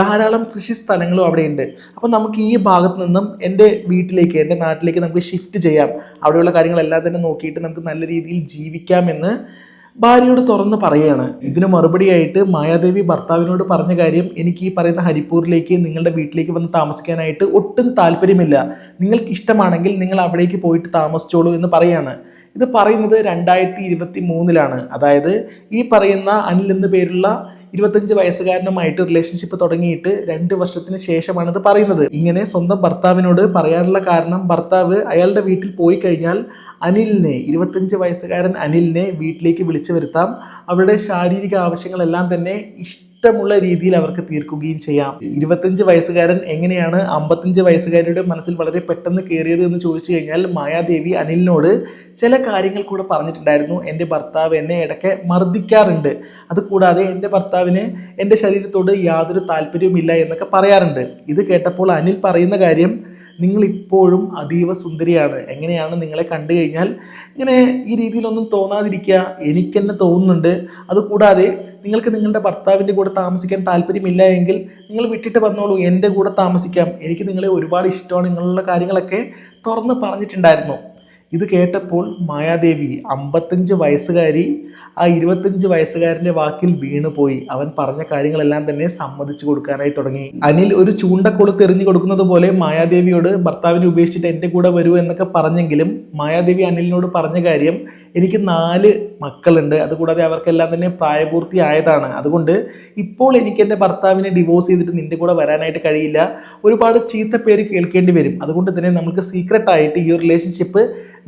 ധാരാളം കൃഷി സ്ഥലങ്ങളും അവിടെയുണ്ട്. അപ്പോൾ നമുക്ക് ഈ ഭാഗത്ത് നിന്നും എന്റെ വീട്ടിലേക്ക് എന്റെ നാട്ടിലേക്ക് നമുക്ക് ഷിഫ്റ്റ് ചെയ്യാം. അവിടെയുള്ള കാര്യങ്ങളെല്ലാം തന്നെ നോക്കിയിട്ട് നമുക്ക് നല്ല രീതിയിൽ ജീവിക്കാമെന്ന് ഭാര്യയോട് തുറന്ന് പറയുകയാണ് ഇതിന് മറുപടിയായിട്ട് മായാദേവി ഭർത്താവിനോട് പറഞ്ഞ കാര്യം എനിക്ക് ഈ പറയുന്ന ഹരിപ്പൂരിലേക്ക് നിങ്ങളുടെ വീട്ടിലേക്ക് വന്ന് താമസിക്കാനായിട്ട് ഒട്ടും താല്പര്യമില്ല. നിങ്ങൾക്ക് ഇഷ്ടമാണെങ്കിൽ നിങ്ങൾ അവിടേക്ക് പോയിട്ട് താമസിച്ചോളൂ എന്ന് പറയാണ്. ഇത് പറയുന്നത് രണ്ടായിരത്തി ഇരുപത്തി മൂന്നിലാണ് അതായത് ഈ പറയുന്ന അനിൽ എന്ന പേരുള്ള ഇരുപത്തഞ്ച് വയസ്സുകാരനുമായിട്ട് റിലേഷൻഷിപ്പ് തുടങ്ങിയിട്ട് രണ്ട് വർഷത്തിന് ശേഷമാണ് ഇത് പറയുന്നത്. ഇങ്ങനെ സ്വന്തം ഭർത്താവിനോട് പറയാനുള്ള കാരണം ഭർത്താവ് അയാളുടെ വീട്ടിൽ പോയി കഴിഞ്ഞാൽ അനിലിനെ ഇരുപത്തഞ്ച് വയസ്സുകാരൻ അനിലിനെ വീട്ടിലേക്ക് വിളിച്ചു വരുത്താം. അവരുടെ ശാരീരിക ആവശ്യങ്ങളെല്ലാം തന്നെ ഇഷ്ടമുള്ള രീതിയിൽ അവർക്ക് തീർക്കുകയും ചെയ്യാം. ഇരുപത്തഞ്ച് വയസ്സുകാരൻ എങ്ങനെയാണ് അമ്പത്തഞ്ച് വയസ്സുകാരുടെ മനസ്സിൽ വളരെ പെട്ടെന്ന് കയറിയത് എന്ന് ചോദിച്ചു കഴിഞ്ഞാൽ മായാദേവി അനിലിനോട് ചില കാര്യങ്ങൾ കൂടെ പറഞ്ഞിട്ടുണ്ടായിരുന്നു. എന്റെ ഭർത്താവ് എന്നെ ഇടയ്ക്ക് മർദ്ദിക്കാറുണ്ട്. അതുകൂടാതെ എന്റെ ഭർത്താവിന് എന്റെ ശരീരത്തോട് യാതൊരു താല്പര്യവുമില്ല എന്നൊക്കെ പറയാറുണ്ട്. ഇത് കേട്ടപ്പോൾ അനിൽ പറയുന്ന കാര്യം നിങ്ങൾ ഇപ്പോഴും അതീവ സുന്ദരിയാണ്. എങ്ങനെയാണ് നിങ്ങളെ കണ്ടു കഴിഞ്ഞാൽ ഇങ്ങനെ ഈ രീതിയിലൊന്നും തോന്നാതിരിക്കുക. എനിക്കെന്നെ തോന്നുന്നുണ്ട്. അതുകൂടാതെ നിങ്ങൾക്ക് നിങ്ങളുടെ ഭർത്താവിന്റെ കൂടെ താമസിക്കാൻ താല്പര്യമില്ല എങ്കിൽ നിങ്ങൾ വിട്ടിട്ട് വന്നോളൂ. എന്റെ കൂടെ താമസിക്കാം. എനിക്ക് നിങ്ങളെ ഒരുപാട് ഇഷ്ടമാണ്. നിങ്ങളുടെ കാര്യങ്ങളൊക്കെ തുറന്ന് പറഞ്ഞിട്ടുണ്ടായിരുന്നു. ഇത് കേട്ടപ്പോൾ മായാദേവി അമ്പത്തഞ്ച് വയസ്സുകാരി ആ ഇരുപത്തഞ്ച് വയസ്സുകാരന്റെ വാക്കിൽ വീണുപോയി അവൻ പറഞ്ഞ കാര്യങ്ങളെല്ലാം തന്നെ സമ്മതിച്ചു കൊടുക്കാനായി തുടങ്ങി. അനിൽ ഒരു ചൂണ്ടക്കൊളുത്ത് എറിഞ്ഞു കൊടുക്കുന്നത് പോലെ മായാദേവിയോട് ഭർത്താവിനെ ഉപേക്ഷിച്ചിട്ട് എന്റെ കൂടെ വരൂ എന്നൊക്കെ പറഞ്ഞെങ്കിലും മായാദേവി അനിലിനോട് പറഞ്ഞ കാര്യം എനിക്ക് നാല് മക്കളുണ്ട്. അതുകൂടാതെ അവർക്കെല്ലാം തന്നെ പ്രായപൂർത്തിയായതാണ് അതുകൊണ്ട് ഇപ്പോൾ എനിക്ക് എന്റെ ഭർത്താവിനെ ഡിവോഴ്സ് ചെയ്തിട്ട് നിന്റെ കൂടെ വരാനായിട്ട് കഴിയില്ല. ഒരുപാട് ചീത്ത പേര് കേൾക്കേണ്ടി വരും. അതുകൊണ്ട് തന്നെ നമുക്ക് സീക്രട്ടായിട്ട് ഈ റിലേഷൻഷിപ്പ്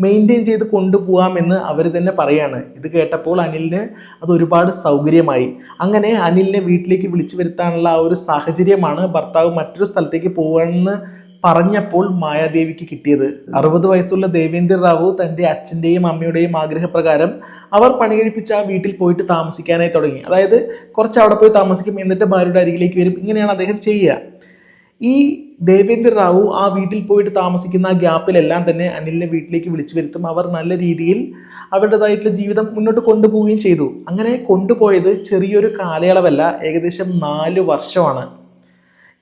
മെയിന്റെയിൻ ചെയ്ത് കൊണ്ടുപോകാമെന്ന് അവർ തന്നെ പറയാണ്. ഇത് കേട്ടപ്പോൾ അനിലിന് അത് ഒരുപാട് സൗകര്യമായി. അങ്ങനെ അനിലിനെ വീട്ടിലേക്ക് വിളിച്ചു വരുത്താനുള്ള ആ ഒരു സാഹചര്യമാണ് ഭർത്താവ് മറ്റൊരു സ്ഥലത്തേക്ക് പോകണമെന്ന് പറഞ്ഞപ്പോൾ മായാദേവിക്ക് കിട്ടിയത്. അറുപത് വയസ്സുള്ള ദേവേന്ദ്ര റാവു തന്റെ അച്ഛന്റെയും അമ്മയുടെയും ആഗ്രഹപ്രകാരം അവർ പണി കഴിപ്പിച്ച് ആ വീട്ടിൽ പോയിട്ട് താമസിക്കാനായി തുടങ്ങി. അതായത് കുറച്ച് അവിടെ പോയി താമസിക്കും എന്നിട്ട് ഭാര്യയുടെ അരികിലേക്ക് വരും. ഇങ്ങനെയാണ് അദ്ദേഹം ചെയ്യുക. ഈ ദേവേന്ദ്ര റാവു ആ വീട്ടിൽ പോയിട്ട് താമസിക്കുന്ന ആ ഗ്യാപ്പിലെല്ലാം തന്നെ അനിലിനെ വീട്ടിലേക്ക് വിളിച്ചു വരുത്തും. അവർ നല്ല രീതിയിൽ അവരുടേതായിട്ടുള്ള ജീവിതം മുന്നോട്ട് കൊണ്ടുപോവുകയും ചെയ്തു. അങ്ങനെ കൊണ്ടുപോയത് ചെറിയൊരു കാലയളവല്ല ഏകദേശം നാല് വർഷമാണ്.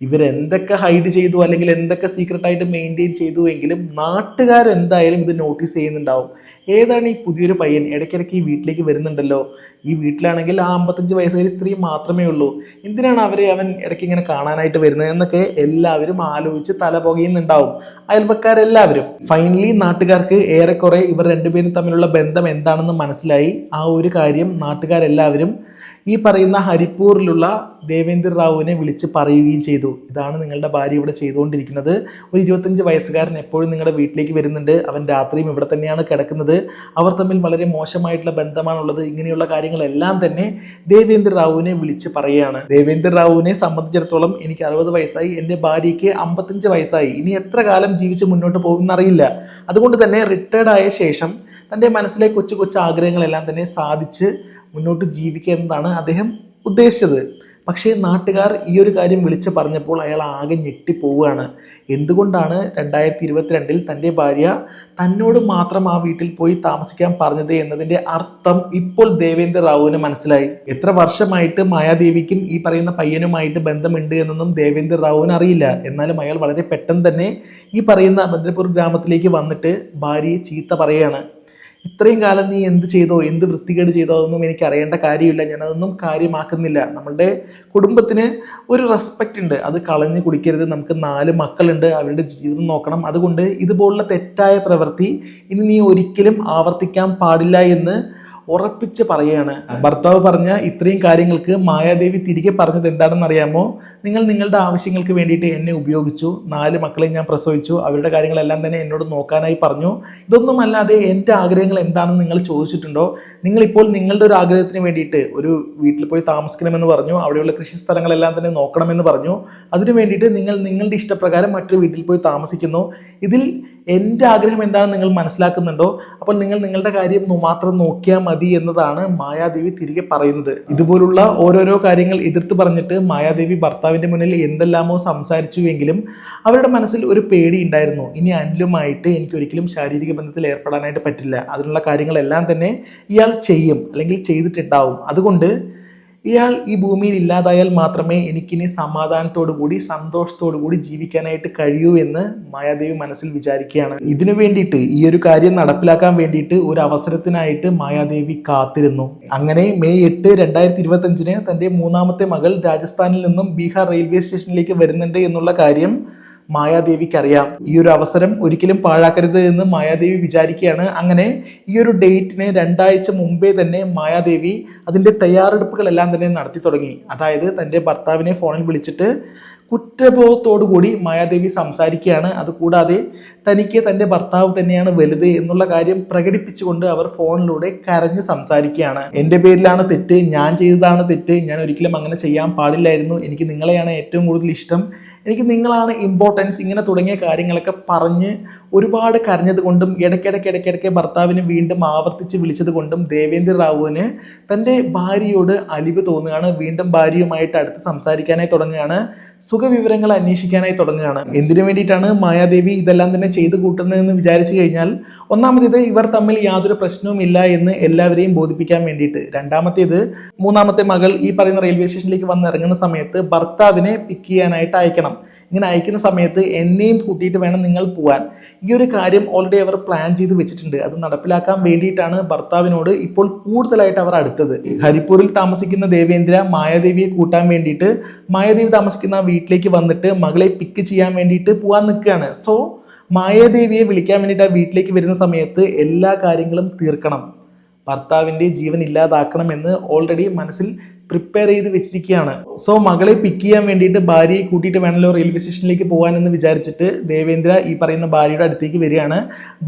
ഇവരെന്തൊക്കെ ഹൈഡ് ചെയ്തു അല്ലെങ്കിൽ എന്തൊക്കെ സീക്രട്ടായിട്ട് മെയിന്റെയിൻ ചെയ്തു എങ്കിലും നാട്ടുകാരെന്തായാലും ഇത് നോട്ടീസ് ചെയ്യുന്നുണ്ടാവും. ഏതാണ് ഈ പുതിയൊരു പയ്യൻ? ഇടയ്ക്കിടയ്ക്ക് ഈ വീട്ടിലേക്ക് വരുന്നുണ്ടല്ലോ. ഈ വീട്ടിലാണെങ്കിൽ ആ അമ്പത്തഞ്ച് വയസ്സുകാരി സ്ത്രീ മാത്രമേ ഉള്ളൂ. എന്തിനാണ് അവരെ അവൻ ഇടയ്ക്ക് ഇങ്ങനെ കാണാനായിട്ട് വരുന്നത് എന്നൊക്കെ എല്ലാവരും ആലോചിച്ച് തല പുകയുന്നുണ്ടാവും. അയൽവക്കാരെല്ലാവരും. ഫൈനലി നാട്ടുകാർക്ക് ഏറെക്കുറെ ഇവർ രണ്ടുപേരും തമ്മിലുള്ള ബന്ധം എന്താണെന്ന് മനസ്സിലായി. ആ ഒരു കാര്യം നാട്ടുകാരെല്ലാവരും ഈ പറയുന്ന ഹരിപ്പൂരിലുള്ള ദേവേന്ദ്ര റാവുവിനെ വിളിച്ച് പറയുകയും ചെയ്തു. ഇതാണ് നിങ്ങളുടെ ഭാര്യ ഇവിടെ ചെയ്തുകൊണ്ടിരിക്കുന്നത്. ഒരു ഇരുപത്തഞ്ച് വയസ്സുകാരൻ എപ്പോഴും നിങ്ങളുടെ വീട്ടിലേക്ക് വരുന്നുണ്ട്. അവൻ രാത്രിയും ഇവിടെ തന്നെയാണ് കിടക്കുന്നത്. അവർ തമ്മിൽ വളരെ മോശമായിട്ടുള്ള ബന്ധമാണുള്ളത്. ഇങ്ങനെയുള്ള കാര്യങ്ങളെല്ലാം തന്നെ ദേവേന്ദ്ര റാവുവിനെ വിളിച്ച് പറയുകയാണ്. ദേവേന്ദ്ര റാവുവിനെ സംബന്ധിച്ചിടത്തോളം എനിക്ക് അറുപത് വയസ്സായി. എന്റെ ഭാര്യയ്ക്ക് അമ്പത്തഞ്ച് വയസ്സായി. ഇനി എത്ര കാലം ജീവിച്ച് മുന്നോട്ട് പോകുമെന്നറിയില്ല. അതുകൊണ്ട് തന്നെ റിട്ടയർഡ് ആയ ശേഷം തന്റെ മനസ്സിലെ കൊച്ചു കൊച്ചു ആഗ്രഹങ്ങളെല്ലാം തന്നെ സാധിച്ച് മുന്നോട്ട് ജീവിക്കുക എന്നതാണ് അദ്ദേഹം ഉദ്ദേശിച്ചത്. പക്ഷേ നാട്ടുകാർ ഈ ഒരു കാര്യം വിളിച്ച് പറഞ്ഞപ്പോൾ അയാൾ ആകെ ഞെട്ടിപ്പോവുകയാണ്. എന്തുകൊണ്ടാണ് രണ്ടായിരത്തി ഇരുപത്തിരണ്ടിൽ തന്റെ ഭാര്യ തന്നോട് മാത്രം ആ വീട്ടിൽ പോയി താമസിക്കാൻ പറഞ്ഞത് എന്നതിന്റെ അർത്ഥം ഇപ്പോൾ ദേവേന്ദ്ര റാവുവിന് മനസ്സിലായി. എത്ര വർഷമായിട്ട് മായാദേവിക്കും ഈ പറയുന്ന പയ്യനുമായിട്ട് ബന്ധമുണ്ട് എന്നൊന്നും ദേവേന്ദ്ര റാവുവിന് അറിയില്ല. എന്നാലും അയാൾ വളരെ പെട്ടെന്ന് തന്നെ ഈ പറയുന്ന ബന്ദ്രപൂർ ഗ്രാമത്തിലേക്ക് വന്നിട്ട് ഭാര്യയെ ചീത്ത പറയുകയാണ്. ഇത്രയും കാലം നീ എന്ത് ചെയ്തോ എന്ത് വൃത്തികേട് ചെയ്തോ അതൊന്നും എനിക്ക് അറിയേണ്ട കാര്യമില്ല. ഞാനതൊന്നും കാര്യമാക്കുന്നില്ല. നമ്മളുടെ കുടുംബത്തിന് ഒരു റെസ്പെക്റ്റ് ഉണ്ട്. അത് കളഞ്ഞു കുടിക്കരുത്. നമുക്ക് നാല് മക്കളുണ്ട്. അവരുടെ ജീവിതം നോക്കണം. അതുകൊണ്ട് ഇതുപോലുള്ള തെറ്റായ പ്രവൃത്തി ഇനി നീ ഒരിക്കലും ആവർത്തിക്കാൻ പാടില്ല എന്ന് ഉറപ്പിച്ച് പറയുകയാണ് ഭർത്താവ് പറഞ്ഞ ഇത്രയും കാര്യങ്ങൾക്ക് മായാദേവി തിരികെ പറഞ്ഞത് എന്താണെന്ന് അറിയാമോ? നിങ്ങൾ നിങ്ങളുടെ ആവശ്യങ്ങൾക്ക് വേണ്ടിയിട്ട് എന്നെ ഉപയോഗിച്ചു. നാല് മക്കളെ ഞാൻ പ്രസവിച്ചു. അവരുടെ കാര്യങ്ങളെല്ലാം തന്നെ എന്നോട് നോക്കാനായി പറഞ്ഞു. ഇതൊന്നും അല്ലാതെ എന്റെ ആഗ്രഹങ്ങൾ എന്താണെന്ന് നിങ്ങൾ ചോദിച്ചിട്ടുണ്ടോ? നിങ്ങളിപ്പോൾ നിങ്ങളുടെ ഒരു ആഗ്രഹത്തിന് വേണ്ടിയിട്ട് ഒരു വീട്ടിൽ പോയി താമസിക്കണമെന്ന് പറഞ്ഞു. അവിടെയുള്ള കൃഷി സ്ഥലങ്ങളെല്ലാം തന്നെ നോക്കണമെന്ന് പറഞ്ഞു. അതിനു വേണ്ടിയിട്ട് നിങ്ങൾ നിങ്ങളുടെ ഇഷ്ടപ്രകാരം മറ്റൊരു വീട്ടിൽ പോയി താമസിക്കുന്നു. ഇതിൽ എന്റെ ആഗ്രഹം എന്താണെന്ന് നിങ്ങൾ മനസ്സിലാക്കുന്നുണ്ടോ? അപ്പോൾ നിങ്ങൾ നിങ്ങളുടെ കാര്യം മാത്രം നോക്കിയാൽ മതി എന്നതാണ് മായാദേവി തിരികെ പറയുന്നത്. ഇതുപോലുള്ള ഓരോരോ കാര്യങ്ങൾ എതിർത്ത് പറഞ്ഞിട്ട് മായാദേവി ഭർത്താവിന്റെ മുന്നിൽ എന്തെല്ലാമോ സംസാരിച്ചുവെങ്കിലും അവരുടെ മനസ്സിൽ ഒരു പേടി ഉണ്ടായിരുന്നു. ഇനി അനിലുമായിട്ട് എനിക്കൊരിക്കലും ശാരീരിക ബന്ധത്തിൽ ഏർപ്പെടാനായിട്ട് പറ്റില്ല. അതിനുള്ള കാര്യങ്ങളെല്ലാം തന്നെ ഇയാൾ ചെയ്യും അല്ലെങ്കിൽ ചെയ്തിട്ടുണ്ടാവും. അതുകൊണ്ട് ഇയാൾ ഈ ഭൂമിയിൽ ഇല്ലാതായാൽ മാത്രമേ എനിക്കിനി സമാധാനത്തോടു കൂടി സന്തോഷത്തോടു കൂടി ജീവിക്കാനായിട്ട് കഴിയൂ എന്ന് മായാദേവി മനസ്സിൽ വിചാരിക്കുകയാണ്. ഇതിനു വേണ്ടിയിട്ട് ഈ ഒരു കാര്യം നടപ്പിലാക്കാൻ വേണ്ടിയിട്ട് ഒരു അവസരത്തിനായിട്ട് മായാദേവി കാത്തിരുന്നു. അങ്ങനെ മെയ് എട്ട് രണ്ടായിരത്തി ഇരുപത്തഞ്ചിന് തന്റെ മൂന്നാമത്തെ മകൾ രാജസ്ഥാനിൽ നിന്നും ബീഹാർ റെയിൽവേ സ്റ്റേഷനിലേക്ക് വരുന്നുണ്ട് എന്നുള്ള കാര്യം മായാദേവിക്ക് അറിയാം ഈ ഒരു അവസരം ഒരിക്കലും പാഴാക്കരുത് എന്ന് മായാദേവി വിചാരിക്കുകയാണ്. അങ്ങനെ ഈ ഒരു ഡേറ്റിന് രണ്ടാഴ്ച മുമ്പേ തന്നെ മായാദേവി അതിന്റെ തയ്യാറെടുപ്പുകളെല്ലാം തന്നെ നടത്തി തുടങ്ങി. അതായത് തന്റെ ഭർത്താവിനെ ഫോണിൽ വിളിച്ചിട്ട് കൂടി മായാദേവി സംസാരിക്കുകയാണ്. അതുകൂടാതെ തനിക്ക് തന്റെ ഭർത്താവ് തന്നെയാണ് വലുത് എന്നുള്ള കാര്യം പ്രകടിപ്പിച്ചുകൊണ്ട് അവർ ഫോണിലൂടെ കരഞ്ഞ് സംസാരിക്കുകയാണ്. എന്റെ പേരിലാണ് തെറ്റ് ഞാൻ ചെയ്തതാണ് തെറ്റ് ഞാൻ ഒരിക്കലും അങ്ങനെ ചെയ്യാൻ പാടില്ലായിരുന്നു. എനിക്ക് നിങ്ങളെയാണ് ഏറ്റവും കൂടുതൽ ഇഷ്ടം. എനിക്ക് നിങ്ങളാണ് ഇമ്പോർട്ടൻസ് ഇങ്ങനെ തുടങ്ങിയ കാര്യങ്ങളൊക്കെ പറഞ്ഞ് ഒരുപാട് കരഞ്ഞത് കൊണ്ടും ഇടയ്ക്കിടയ്ക്ക് ഇടയ്ക്കിടയ്ക്ക് ഭർത്താവിനെ വീണ്ടും ആവർത്തിച്ച് വിളിച്ചത് കൊണ്ടും ദേവേന്ദ്ര റാവുവിന് തന്റെ ഭാര്യയോട് അലിവ് തോന്നുകയാണ്. വീണ്ടും ഭാര്യയുമായിട്ട് അടുത്ത് സംസാരിക്കാനായി തുടങ്ങുകയാണ്. സുഖവിവരങ്ങൾ അന്വേഷിക്കാനായി തുടങ്ങുകയാണ്. എന്തിനു വേണ്ടിയിട്ടാണ് മായാദേവി ഇതെല്ലാം തന്നെ ചെയ്തു കൂട്ടുന്നതെന്ന് വിചാരിച്ചു കഴിഞ്ഞാൽ ഒന്നാമത്തേത് ഇവർ തമ്മിൽ യാതൊരു പ്രശ്നവും ഇല്ല എന്ന് എല്ലാവരെയും ബോധിപ്പിക്കാൻ വേണ്ടിയിട്ട്. രണ്ടാമത്തേത് മൂന്നാമത്തെ മകൾ ഈ പറയുന്ന റെയിൽവേ സ്റ്റേഷനിലേക്ക് വന്ന് ഇറങ്ങുന്ന സമയത്ത് ഭർത്താവിനെ പിക്ക് ചെയ്യാനായിട്ട് അയക്കണം. ഇങ്ങനെ അയക്കുന്ന സമയത്ത് എന്നെയും കൂട്ടിയിട്ട് വേണം നിങ്ങൾ പോകാൻ ഈ ഒരു കാര്യം ഓൾറെഡി അവർ പ്ലാൻ ചെയ്ത് വെച്ചിട്ടുണ്ട്. അത് നടപ്പിലാക്കാൻ വേണ്ടിയിട്ടാണ് ഭർത്താവിനോട് ഇപ്പോൾ കൂടുതലായിട്ട് അവർ അടുത്തത്. ഹരിപ്പൂരിൽ താമസിക്കുന്ന ദേവേന്ദ്ര മായാദേവിയെ കൂട്ടാൻ വേണ്ടിയിട്ട് മായാദേവി താമസിക്കുന്ന വീട്ടിലേക്ക് വന്നിട്ട് മകളെ പിക്ക് ചെയ്യാൻ വേണ്ടിയിട്ട് പോകാൻ നിൽക്കുകയാണ്. സോ മായാദേവിയെ വിളിക്കാൻ വേണ്ടിയിട്ട് ആ വീട്ടിലേക്ക് വരുന്ന സമയത്ത് എല്ലാ കാര്യങ്ങളും തീർക്കണം. ഭർത്താവിന്റെ ജീവൻ ഇല്ലാതാക്കണമെന്ന് ഓൾറെഡി മനസ്സിൽ പ്രിപ്പയർ ചെയ്ത് വെച്ചിരിക്കുകയാണ്. സോ മകളെ പിക്ക് ചെയ്യാൻ വേണ്ടിയിട്ട് ഭാര്യയെ കൂട്ടിയിട്ട് വേണമല്ലോ റെയിൽവേ സ്റ്റേഷനിലേക്ക് പോകാനെന്ന് വിചാരിച്ചിട്ട് ദേവേന്ദ്ര ഈ പറയുന്ന ഭാര്യയുടെ അടുത്തേക്ക് വരികയാണ്.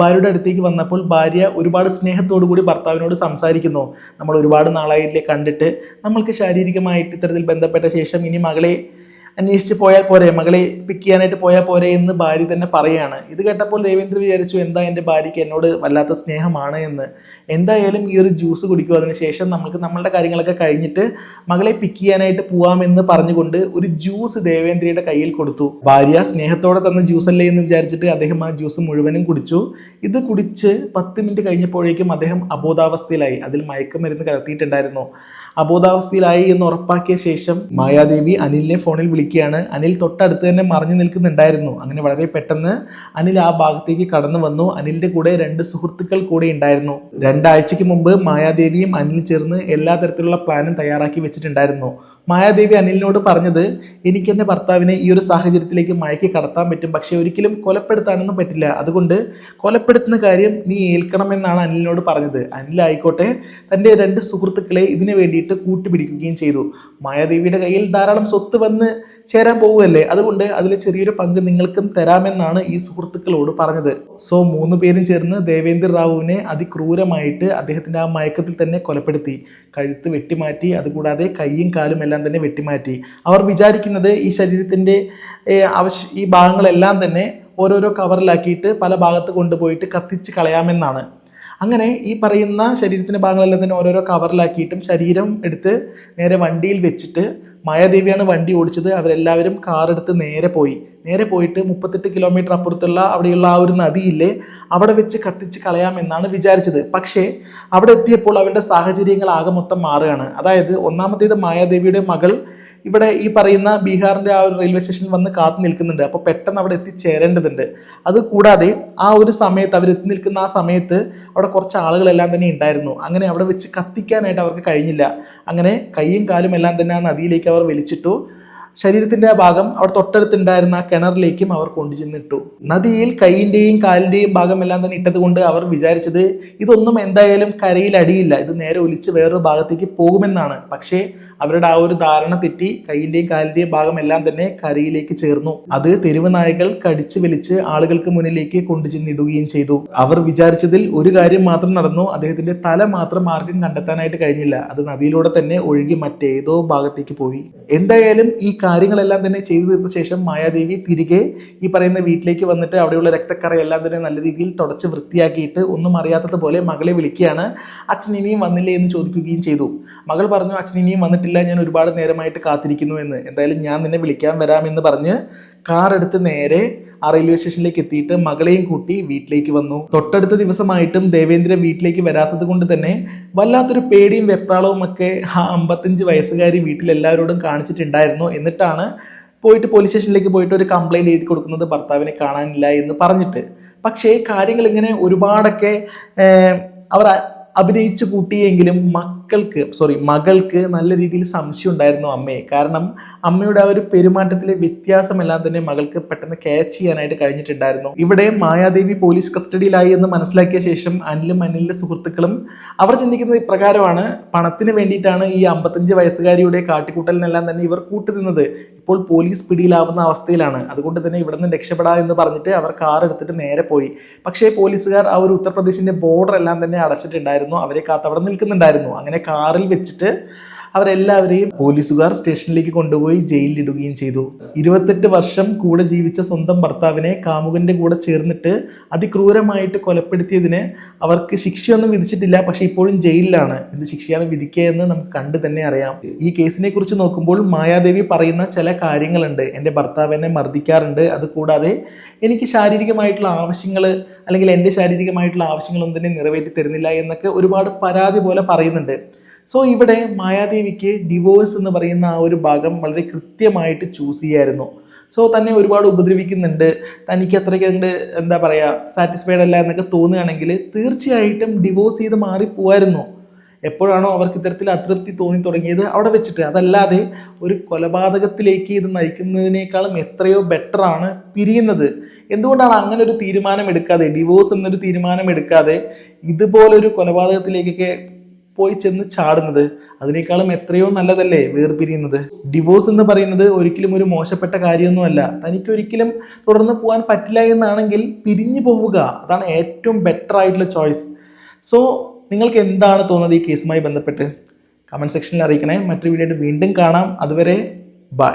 ഭാര്യയുടെ അടുത്തേക്ക് വന്നപ്പോൾ ഭാര്യ ഒരുപാട് സ്നേഹത്തോടു കൂടി ഭർത്താവിനോട് സംസാരിക്കുന്നു. നമ്മൾ ഒരുപാട് നാളായില്ലേ കണ്ടിട്ട്. നമ്മൾക്ക് ശാരീരികമായിട്ട് ഇത്തരത്തിൽ ബന്ധപ്പെട്ട ശേഷം ഇനി മകളെ അന്വേഷിച്ച് പോയാൽ പോരെ? മകളെ പിക്ക് ചെയ്യാനായിട്ട് പോയാൽ പോരെ എന്ന് ഭാര്യ തന്നെ പറയാണ്. ഇത് കേട്ടപ്പോൾ ദേവേന്ദ്ര വിചാരിച്ചു എന്താ എന്റെ ഭാര്യയ്ക്ക് എന്നോട് വല്ലാത്ത സ്നേഹമാണ് എന്ന്? എന്തായാലും ഈ ഒരു ജ്യൂസ് കുടിക്കും. അതിനുശേഷം നമുക്ക് നമ്മളുടെ കാര്യങ്ങളൊക്കെ കഴിഞ്ഞിട്ട് മകളെ പിക്ക് ചെയ്യാനായിട്ട് പോവാമെന്ന് പറഞ്ഞുകൊണ്ട് ഒരു ജ്യൂസ് ദേവേന്ദ്രയുടെ കയ്യിൽ കൊടുത്തു. ഭാര്യ സ്നേഹത്തോടെ തന്ന ജ്യൂസ് അല്ലേ എന്ന് വിചാരിച്ചിട്ട് അദ്ദേഹം ആ ജ്യൂസ് മുഴുവനും കുടിച്ചു. ഇത് കുടിച്ച് പത്ത് മിനിറ്റ് കഴിഞ്ഞപ്പോഴേക്കും അദ്ദേഹം അബോധാവസ്ഥയിലായി. അതിൽ മയക്കുമരുന്ന് കലർത്തിയിട്ടുണ്ടായിരുന്നു. അബോധാവസ്ഥയിലായി എന്ന് ഉറപ്പാക്കിയ ശേഷം മായാദേവി അനിലിനെ ഫോണിൽ വിളിക്കുകയാണ്. അനിൽ തൊട്ടടുത്ത് തന്നെ മറിഞ്ഞു നിൽക്കുന്നുണ്ടായിരുന്നു. അങ്ങനെ വളരെ പെട്ടെന്ന് അനിൽ ആ ഭാഗത്തേക്ക് കടന്നു വന്നു. അനിലിന്റെ കൂടെ രണ്ട് സുഹൃത്തുക്കൾ കൂടെ ഉണ്ടായിരുന്നു. രണ്ടാഴ്ചയ്ക്ക് മുമ്പ് മായാദേവിയും അനിൽ ചേർന്ന് എല്ലാ തരത്തിലുള്ള പ്ലാനും തയ്യാറാക്കി വെച്ചിട്ടുണ്ടായിരുന്നു. മായാദേവി അനിലിനോട് പറഞ്ഞത് എനിക്ക് എന്റെ ഭർത്താവിനെ ഈ ഒരു സാഹചര്യത്തിലേക്ക് മയക്കി കടത്താൻ പറ്റും പക്ഷേ ഒരിക്കലും കൊലപ്പെടുത്താനൊന്നും പറ്റില്ല. അതുകൊണ്ട് കൊലപ്പെടുത്തുന്ന കാര്യം നീ ഏൽക്കണമെന്നാണ് അനിലിനോട് പറഞ്ഞത്. അനിലായിക്കോട്ടെ തന്റെ രണ്ട് സുഹൃത്തുക്കളെ ഇതിനു വേണ്ടിയിട്ട് കൂട്ടുപിടിക്കുകയും ചെയ്തു. മായാദേവിയുടെ കയ്യിൽ ധാരാളം സ്വത്ത് വന്ന് ചേരാൻ പോവുകയല്ലേ? അതുകൊണ്ട് അതിലെ ചെറിയൊരു പങ്ക് നിങ്ങൾക്കും തരാമെന്നാണ് ഈ സുഹൃത്തുക്കളോട് പറഞ്ഞത്. സോ മൂന്ന് പേരും ചേർന്ന് ദേവേന്ദ്ര റാവുവിനെ അതിക്രൂരമായിട്ട് അദ്ദേഹത്തിന്റെ ആ മയക്കത്തിൽ തന്നെ കൊലപ്പെടുത്തി. കഴുത്ത് വെട്ടിമാറ്റി അതുകൂടാതെ കൈയും കാലും എല്ലാം തന്നെ വെട്ടിമാറ്റി. അവർ വിചാരിക്കുന്നത് ഈ ശരീരത്തിന്റെ അവശ ഈ ഭാഗങ്ങളെല്ലാം തന്നെ ഓരോരോ കവറിലാക്കിയിട്ട് പല ഭാഗത്ത് കൊണ്ടുപോയിട്ട് കത്തിച്ച് കളയാമെന്നാണ്. അങ്ങനെ ഈ പറയുന്ന ശരീരത്തിന്റെ ഭാഗങ്ങളെല്ലാം തന്നെ ഓരോരോ കവറിലാക്കിയിട്ടും ശരീരം എടുത്ത് നേരെ വണ്ടിയിൽ വെച്ചിട്ട് മായാദേവിയാണ് വണ്ടി ഓടിച്ചത്. അവരെല്ലാവരും കാറെടുത്ത് നേരെ പോയി. നേരെ പോയിട്ട് മുപ്പത്തെട്ട് കിലോമീറ്റർ അപ്പുറത്തുള്ള അവിടെയുള്ള ആ ഒരു നദിയില്ലേ അവിടെ വെച്ച് കത്തിച്ച് കളയാമെന്നാണ് വിചാരിച്ചത്. പക്ഷേ അവിടെ എത്തിയപ്പോൾ അവരുടെ സാഹചര്യങ്ങൾ ആകെ മൊത്തം മാറുകയാണ്. അതായത് ഒന്നാമത്തേത് മായാദേവിയുടെ മകൾ ഇവിടെ ഈ പറയുന്ന ബീഹാറിന്റെ ആ ഒരു റെയിൽവേ സ്റ്റേഷനിൽ വന്ന് കാത്തു നിൽക്കുന്നുണ്ട്. അപ്പോൾ പെട്ടെന്ന് അവിടെ എത്തിച്ചേരേണ്ടതുണ്ട് അത് കൂടാതെ ആ ഒരു സമയത്ത് അവർ എത്തി നിൽക്കുന്ന ആ സമയത്ത് അവിടെ കുറച്ച് ആളുകളെല്ലാം തന്നെ ഉണ്ടായിരുന്നു. അങ്ങനെ അവിടെ വെച്ച് കത്തിക്കാനായിട്ട് അവർക്ക് കഴിഞ്ഞില്ല. അങ്ങനെ കൈയും കാലും എല്ലാം തന്നെ ആ നദിയിലേക്ക് അവർ വലിച്ചിട്ടു. ശരീരത്തിന്റെ ആ ഭാഗം അവിടെ തൊട്ടടുത്തുണ്ടായിരുന്ന ആ കിണറിലേക്കും അവർ കൊണ്ടുചെന്നിട്ടു. നദിയിൽ കൈയിന്റെയും കാലിന്റെയും ഭാഗം എല്ലാം തന്നെ ഇട്ടത് കൊണ്ട് അവർ വിചാരിച്ചത് ഇതൊന്നും എന്തായാലും കരയിൽ അടിയില്ല. ഇത് നേരെ ഒലിച്ച് വേറൊരു ഭാഗത്തേക്ക് പോകുമെന്നാണ്. പക്ഷേ അവരുടെ ആ ഒരു ധാരണ തെറ്റി കൈയിന്റെയും കാലിന്റെയും ഭാഗം എല്ലാം തന്നെ കരയിലേക്ക് ചേർന്നു. അത് തെരുവ് നായകൾ കടിച്ചു വലിച്ച് ആളുകൾക്ക് മുന്നിലേക്ക് കൊണ്ടുചെന്നിടുകയും ചെയ്തു. അവർ വിചാരിച്ചതിൽ ഒരു കാര്യം മാത്രം നടന്നു. അദ്ദേഹത്തിന്റെ തല മാത്രം ആർക്കും കണ്ടെത്താനായിട്ട് കഴിഞ്ഞില്ല. അത് നദിയിലൂടെ തന്നെ ഒഴുകി മറ്റേതോ ഭാഗത്തേക്ക് പോയി. എന്തായാലും ഈ കാര്യങ്ങളെല്ലാം തന്നെ ചെയ്തു തീർത്ത ശേഷം മായാദേവി തിരികെ ഈ പറയുന്ന വീട്ടിലേക്ക് വന്നിട്ട് അവിടെയുള്ള രക്തക്കറയെല്ലാം തന്നെ നല്ല രീതിയിൽ തുടച്ച് വൃത്തിയാക്കിയിട്ട് ഒന്നും അറിയാത്തതുപോലെ മകളെ വിളിക്കുകയാണ്. അച്ഛൻ ഇനിയും വന്നില്ലേ എന്ന് ചോദിക്കുകയും ചെയ്തു. മകൾ പറഞ്ഞു അച്ഛൻ ഇനിയും വന്നിട്ടില്ല ഞാൻ ഒരുപാട് നേരമായിട്ട് കാത്തിരിക്കുന്നു എന്ന്. എന്തായാലും ഞാൻ നിന്നെ വിളിക്കാൻ വരാമെന്ന് പറഞ്ഞ് കാർ എടുത്ത് നേരെ ആ റെയിൽവേ സ്റ്റേഷനിലേക്ക് എത്തിയിട്ട് മകളെയും കൂട്ടി വീട്ടിലേക്ക് വന്നു. തൊട്ടടുത്ത ദിവസമായിട്ടും ദേവേന്ദ്ര വീട്ടിലേക്ക് വരാത്തത് കൊണ്ട് തന്നെ വല്ലാത്തൊരു പേടിയും വെപ്രാളവും ഒക്കെ ആ അമ്പത്തഞ്ച് വയസ്സുകാരി വീട്ടിൽ എല്ലാവരോടും കാണിച്ചിട്ടുണ്ടായിരുന്നു. എന്നിട്ടാണ് പോയിട്ട് പോലീസ് സ്റ്റേഷനിലേക്ക് പോയിട്ട് ഒരു കംപ്ലൈന്റ് എഴുതി കൊടുക്കുന്നത് ഭർത്താവിനെ കാണാനില്ല എന്ന് പറഞ്ഞിട്ട്. പക്ഷേ കാര്യങ്ങൾ ഇങ്ങനെ ഒരുപാടൊക്കെ അവർ അഭിനയിച്ചു കൂട്ടിയെങ്കിലും മക്കൾക്ക് സോറി മകൾക്ക് നല്ല രീതിയിൽ സംശയം ഉണ്ടായിരുന്നു അമ്മയെ. കാരണം അമ്മയുടെ ആ ഒരു പെരുമാറ്റത്തിലെ വ്യത്യാസമെല്ലാം തന്നെ മകൾക്ക് പെട്ടെന്ന് ക്യാച്ച് ചെയ്യാനായിട്ട് കഴിഞ്ഞിട്ടുണ്ടായിരുന്നു. ഇവിടെ മായാദേവി പോലീസ് കസ്റ്റഡിയിലായി എന്ന് മനസ്സിലാക്കിയ ശേഷം അനിലും അനിലിന്റെ സുഹൃത്തുക്കളും അവർ ചിന്തിക്കുന്നത് ഇപ്രകാരമാണ്. പണത്തിന് വേണ്ടിയിട്ടാണ് ഈ അമ്പത്തഞ്ച് വയസ്സുകാരിയുടെ കാട്ടിക്കൂട്ടലിനെല്ലാം തന്നെ ഇവർ കൂട്ടുനിന്നത് ഇപ്പോൾ പോലീസ് പിടിയിലാവുന്ന അവസ്ഥയിലാണ്. അതുകൊണ്ട് തന്നെ ഇവിടെ നിന്ന് രക്ഷപ്പെടാ എന്ന് പറഞ്ഞിട്ട് അവർ കാർ എടുത്തിട്ട് നേരെ പോയി. പക്ഷേ പോലീസുകാർ ആ ഒരു ഉത്തർപ്രദേശിന്റെ ബോർഡർ എല്ലാം തന്നെ അടച്ചിട്ടുണ്ടായിരുന്നു. അവരെ കാത്തവിടെ നിൽക്കുന്നുണ്ടായിരുന്നു. അങ്ങനെ കാറിൽ വെച്ചിട്ട് അവരെല്ലാവരെയും പോലീസുകാർ സ്റ്റേഷനിലേക്ക് കൊണ്ടുപോയി ജയിലിലിടുകയും ചെയ്തു. ഇരുപത്തെട്ട് വർഷം കൂടെ ജീവിച്ച സ്വന്തം ഭർത്താവിനെ കാമുകന്റെ കൂടെ ചേർന്നിട്ട് അതിക്രൂരമായിട്ട് കൊലപ്പെടുത്തിയതിന് അവർക്ക് ശിക്ഷയൊന്നും വിധിച്ചിട്ടില്ല പക്ഷെ ഇപ്പോഴും ജയിലിലാണ്. എന്ത് ശിക്ഷയാണ് വിധിക്കുക എന്ന് നമുക്ക് കണ്ടു തന്നെ അറിയാം. ഈ കേസിനെ കുറിച്ച് നോക്കുമ്പോൾ മായാദേവി പറയുന്ന ചില കാര്യങ്ങളുണ്ട്. എന്റെ ഭർത്താവ് എന്നെ മർദ്ദിക്കാറുണ്ട്. അതുകൂടാതെ എനിക്ക് ശാരീരികമായിട്ടുള്ള ആവശ്യങ്ങൾ അല്ലെങ്കിൽ എന്റെ ശാരീരികമായിട്ടുള്ള ആവശ്യങ്ങളൊന്നും തന്നെ നിറവേറ്റി തരുന്നില്ല എന്നൊക്കെ ഒരുപാട് പരാതി പോലെ പറയുന്നുണ്ട്. സോ ഇവിടെ മായാദേവിക്ക് ഡിവോഴ്സ് എന്ന് പറയുന്ന ആ ഒരു ഭാഗം വളരെ കൃത്യമായിട്ട് ചൂസ് ചെയ്യായിരുന്നു. സോ തന്നെ ഒരുപാട് ഉപദ്രവിക്കുന്നുണ്ട്. തനിക്ക് അത്രയ്ക്ക് അതിന്റെ എന്താ പറയുക സാറ്റിസ്ഫൈഡ് അല്ല എന്നൊക്കെ തോന്നുകയാണെങ്കിൽ തീർച്ചയായിട്ടും ഡിവോഴ്സ് ചെയ്ത് മാറിപ്പോവായിരുന്നു എപ്പോഴാണോ അവർക്ക് ഇത്തരത്തിൽ അതൃപ്തി തോന്നി തുടങ്ങിയത് അവിടെ വെച്ചിട്ട്. അതല്ലാതെ ഒരു കൊലപാതകത്തിലേക്ക് ഇത് നയിക്കുന്നതിനേക്കാളും എത്രയോ ബെറ്ററാണ് പിരിയുന്നത്. എന്തുകൊണ്ടാണ് അങ്ങനെ ഒരു തീരുമാനം എടുക്കാതെ ഡിവോഴ്സ് എന്നൊരു തീരുമാനം എടുക്കാതെ ഇതുപോലൊരു കൊലപാതകത്തിലേക്കൊക്കെ പോയി ചെന്ന് ചാടുന്നത്. അതിനേക്കാളും എത്രയോ നല്ലതല്ലേ വേർപിരിയുന്നത്. ഡിവോഴ്സ് എന്ന് പറയുന്നത് ഒരിക്കലും ഒരു മോശപ്പെട്ട കാര്യമൊന്നുമല്ല. തനിക്ക് ഒരിക്കലും തുടർന്ന് പോകാൻ പറ്റില്ല എന്നാണെങ്കിൽ പിരിഞ്ഞു പോവുക. അതാണ് ഏറ്റവും ബെറ്റർ ആയിട്ടുള്ള ചോയ്സ് സോ നിങ്ങൾക്ക് എന്താണ് തോന്നുന്നത് ഈ കേസുമായി ബന്ധപ്പെട്ട്? കമന്റ് സെക്ഷനിൽ അറിയിക്കണേ. മറ്റൊരു വീഡിയോ വീണ്ടും കാണാം. അതുവരെ ബൈ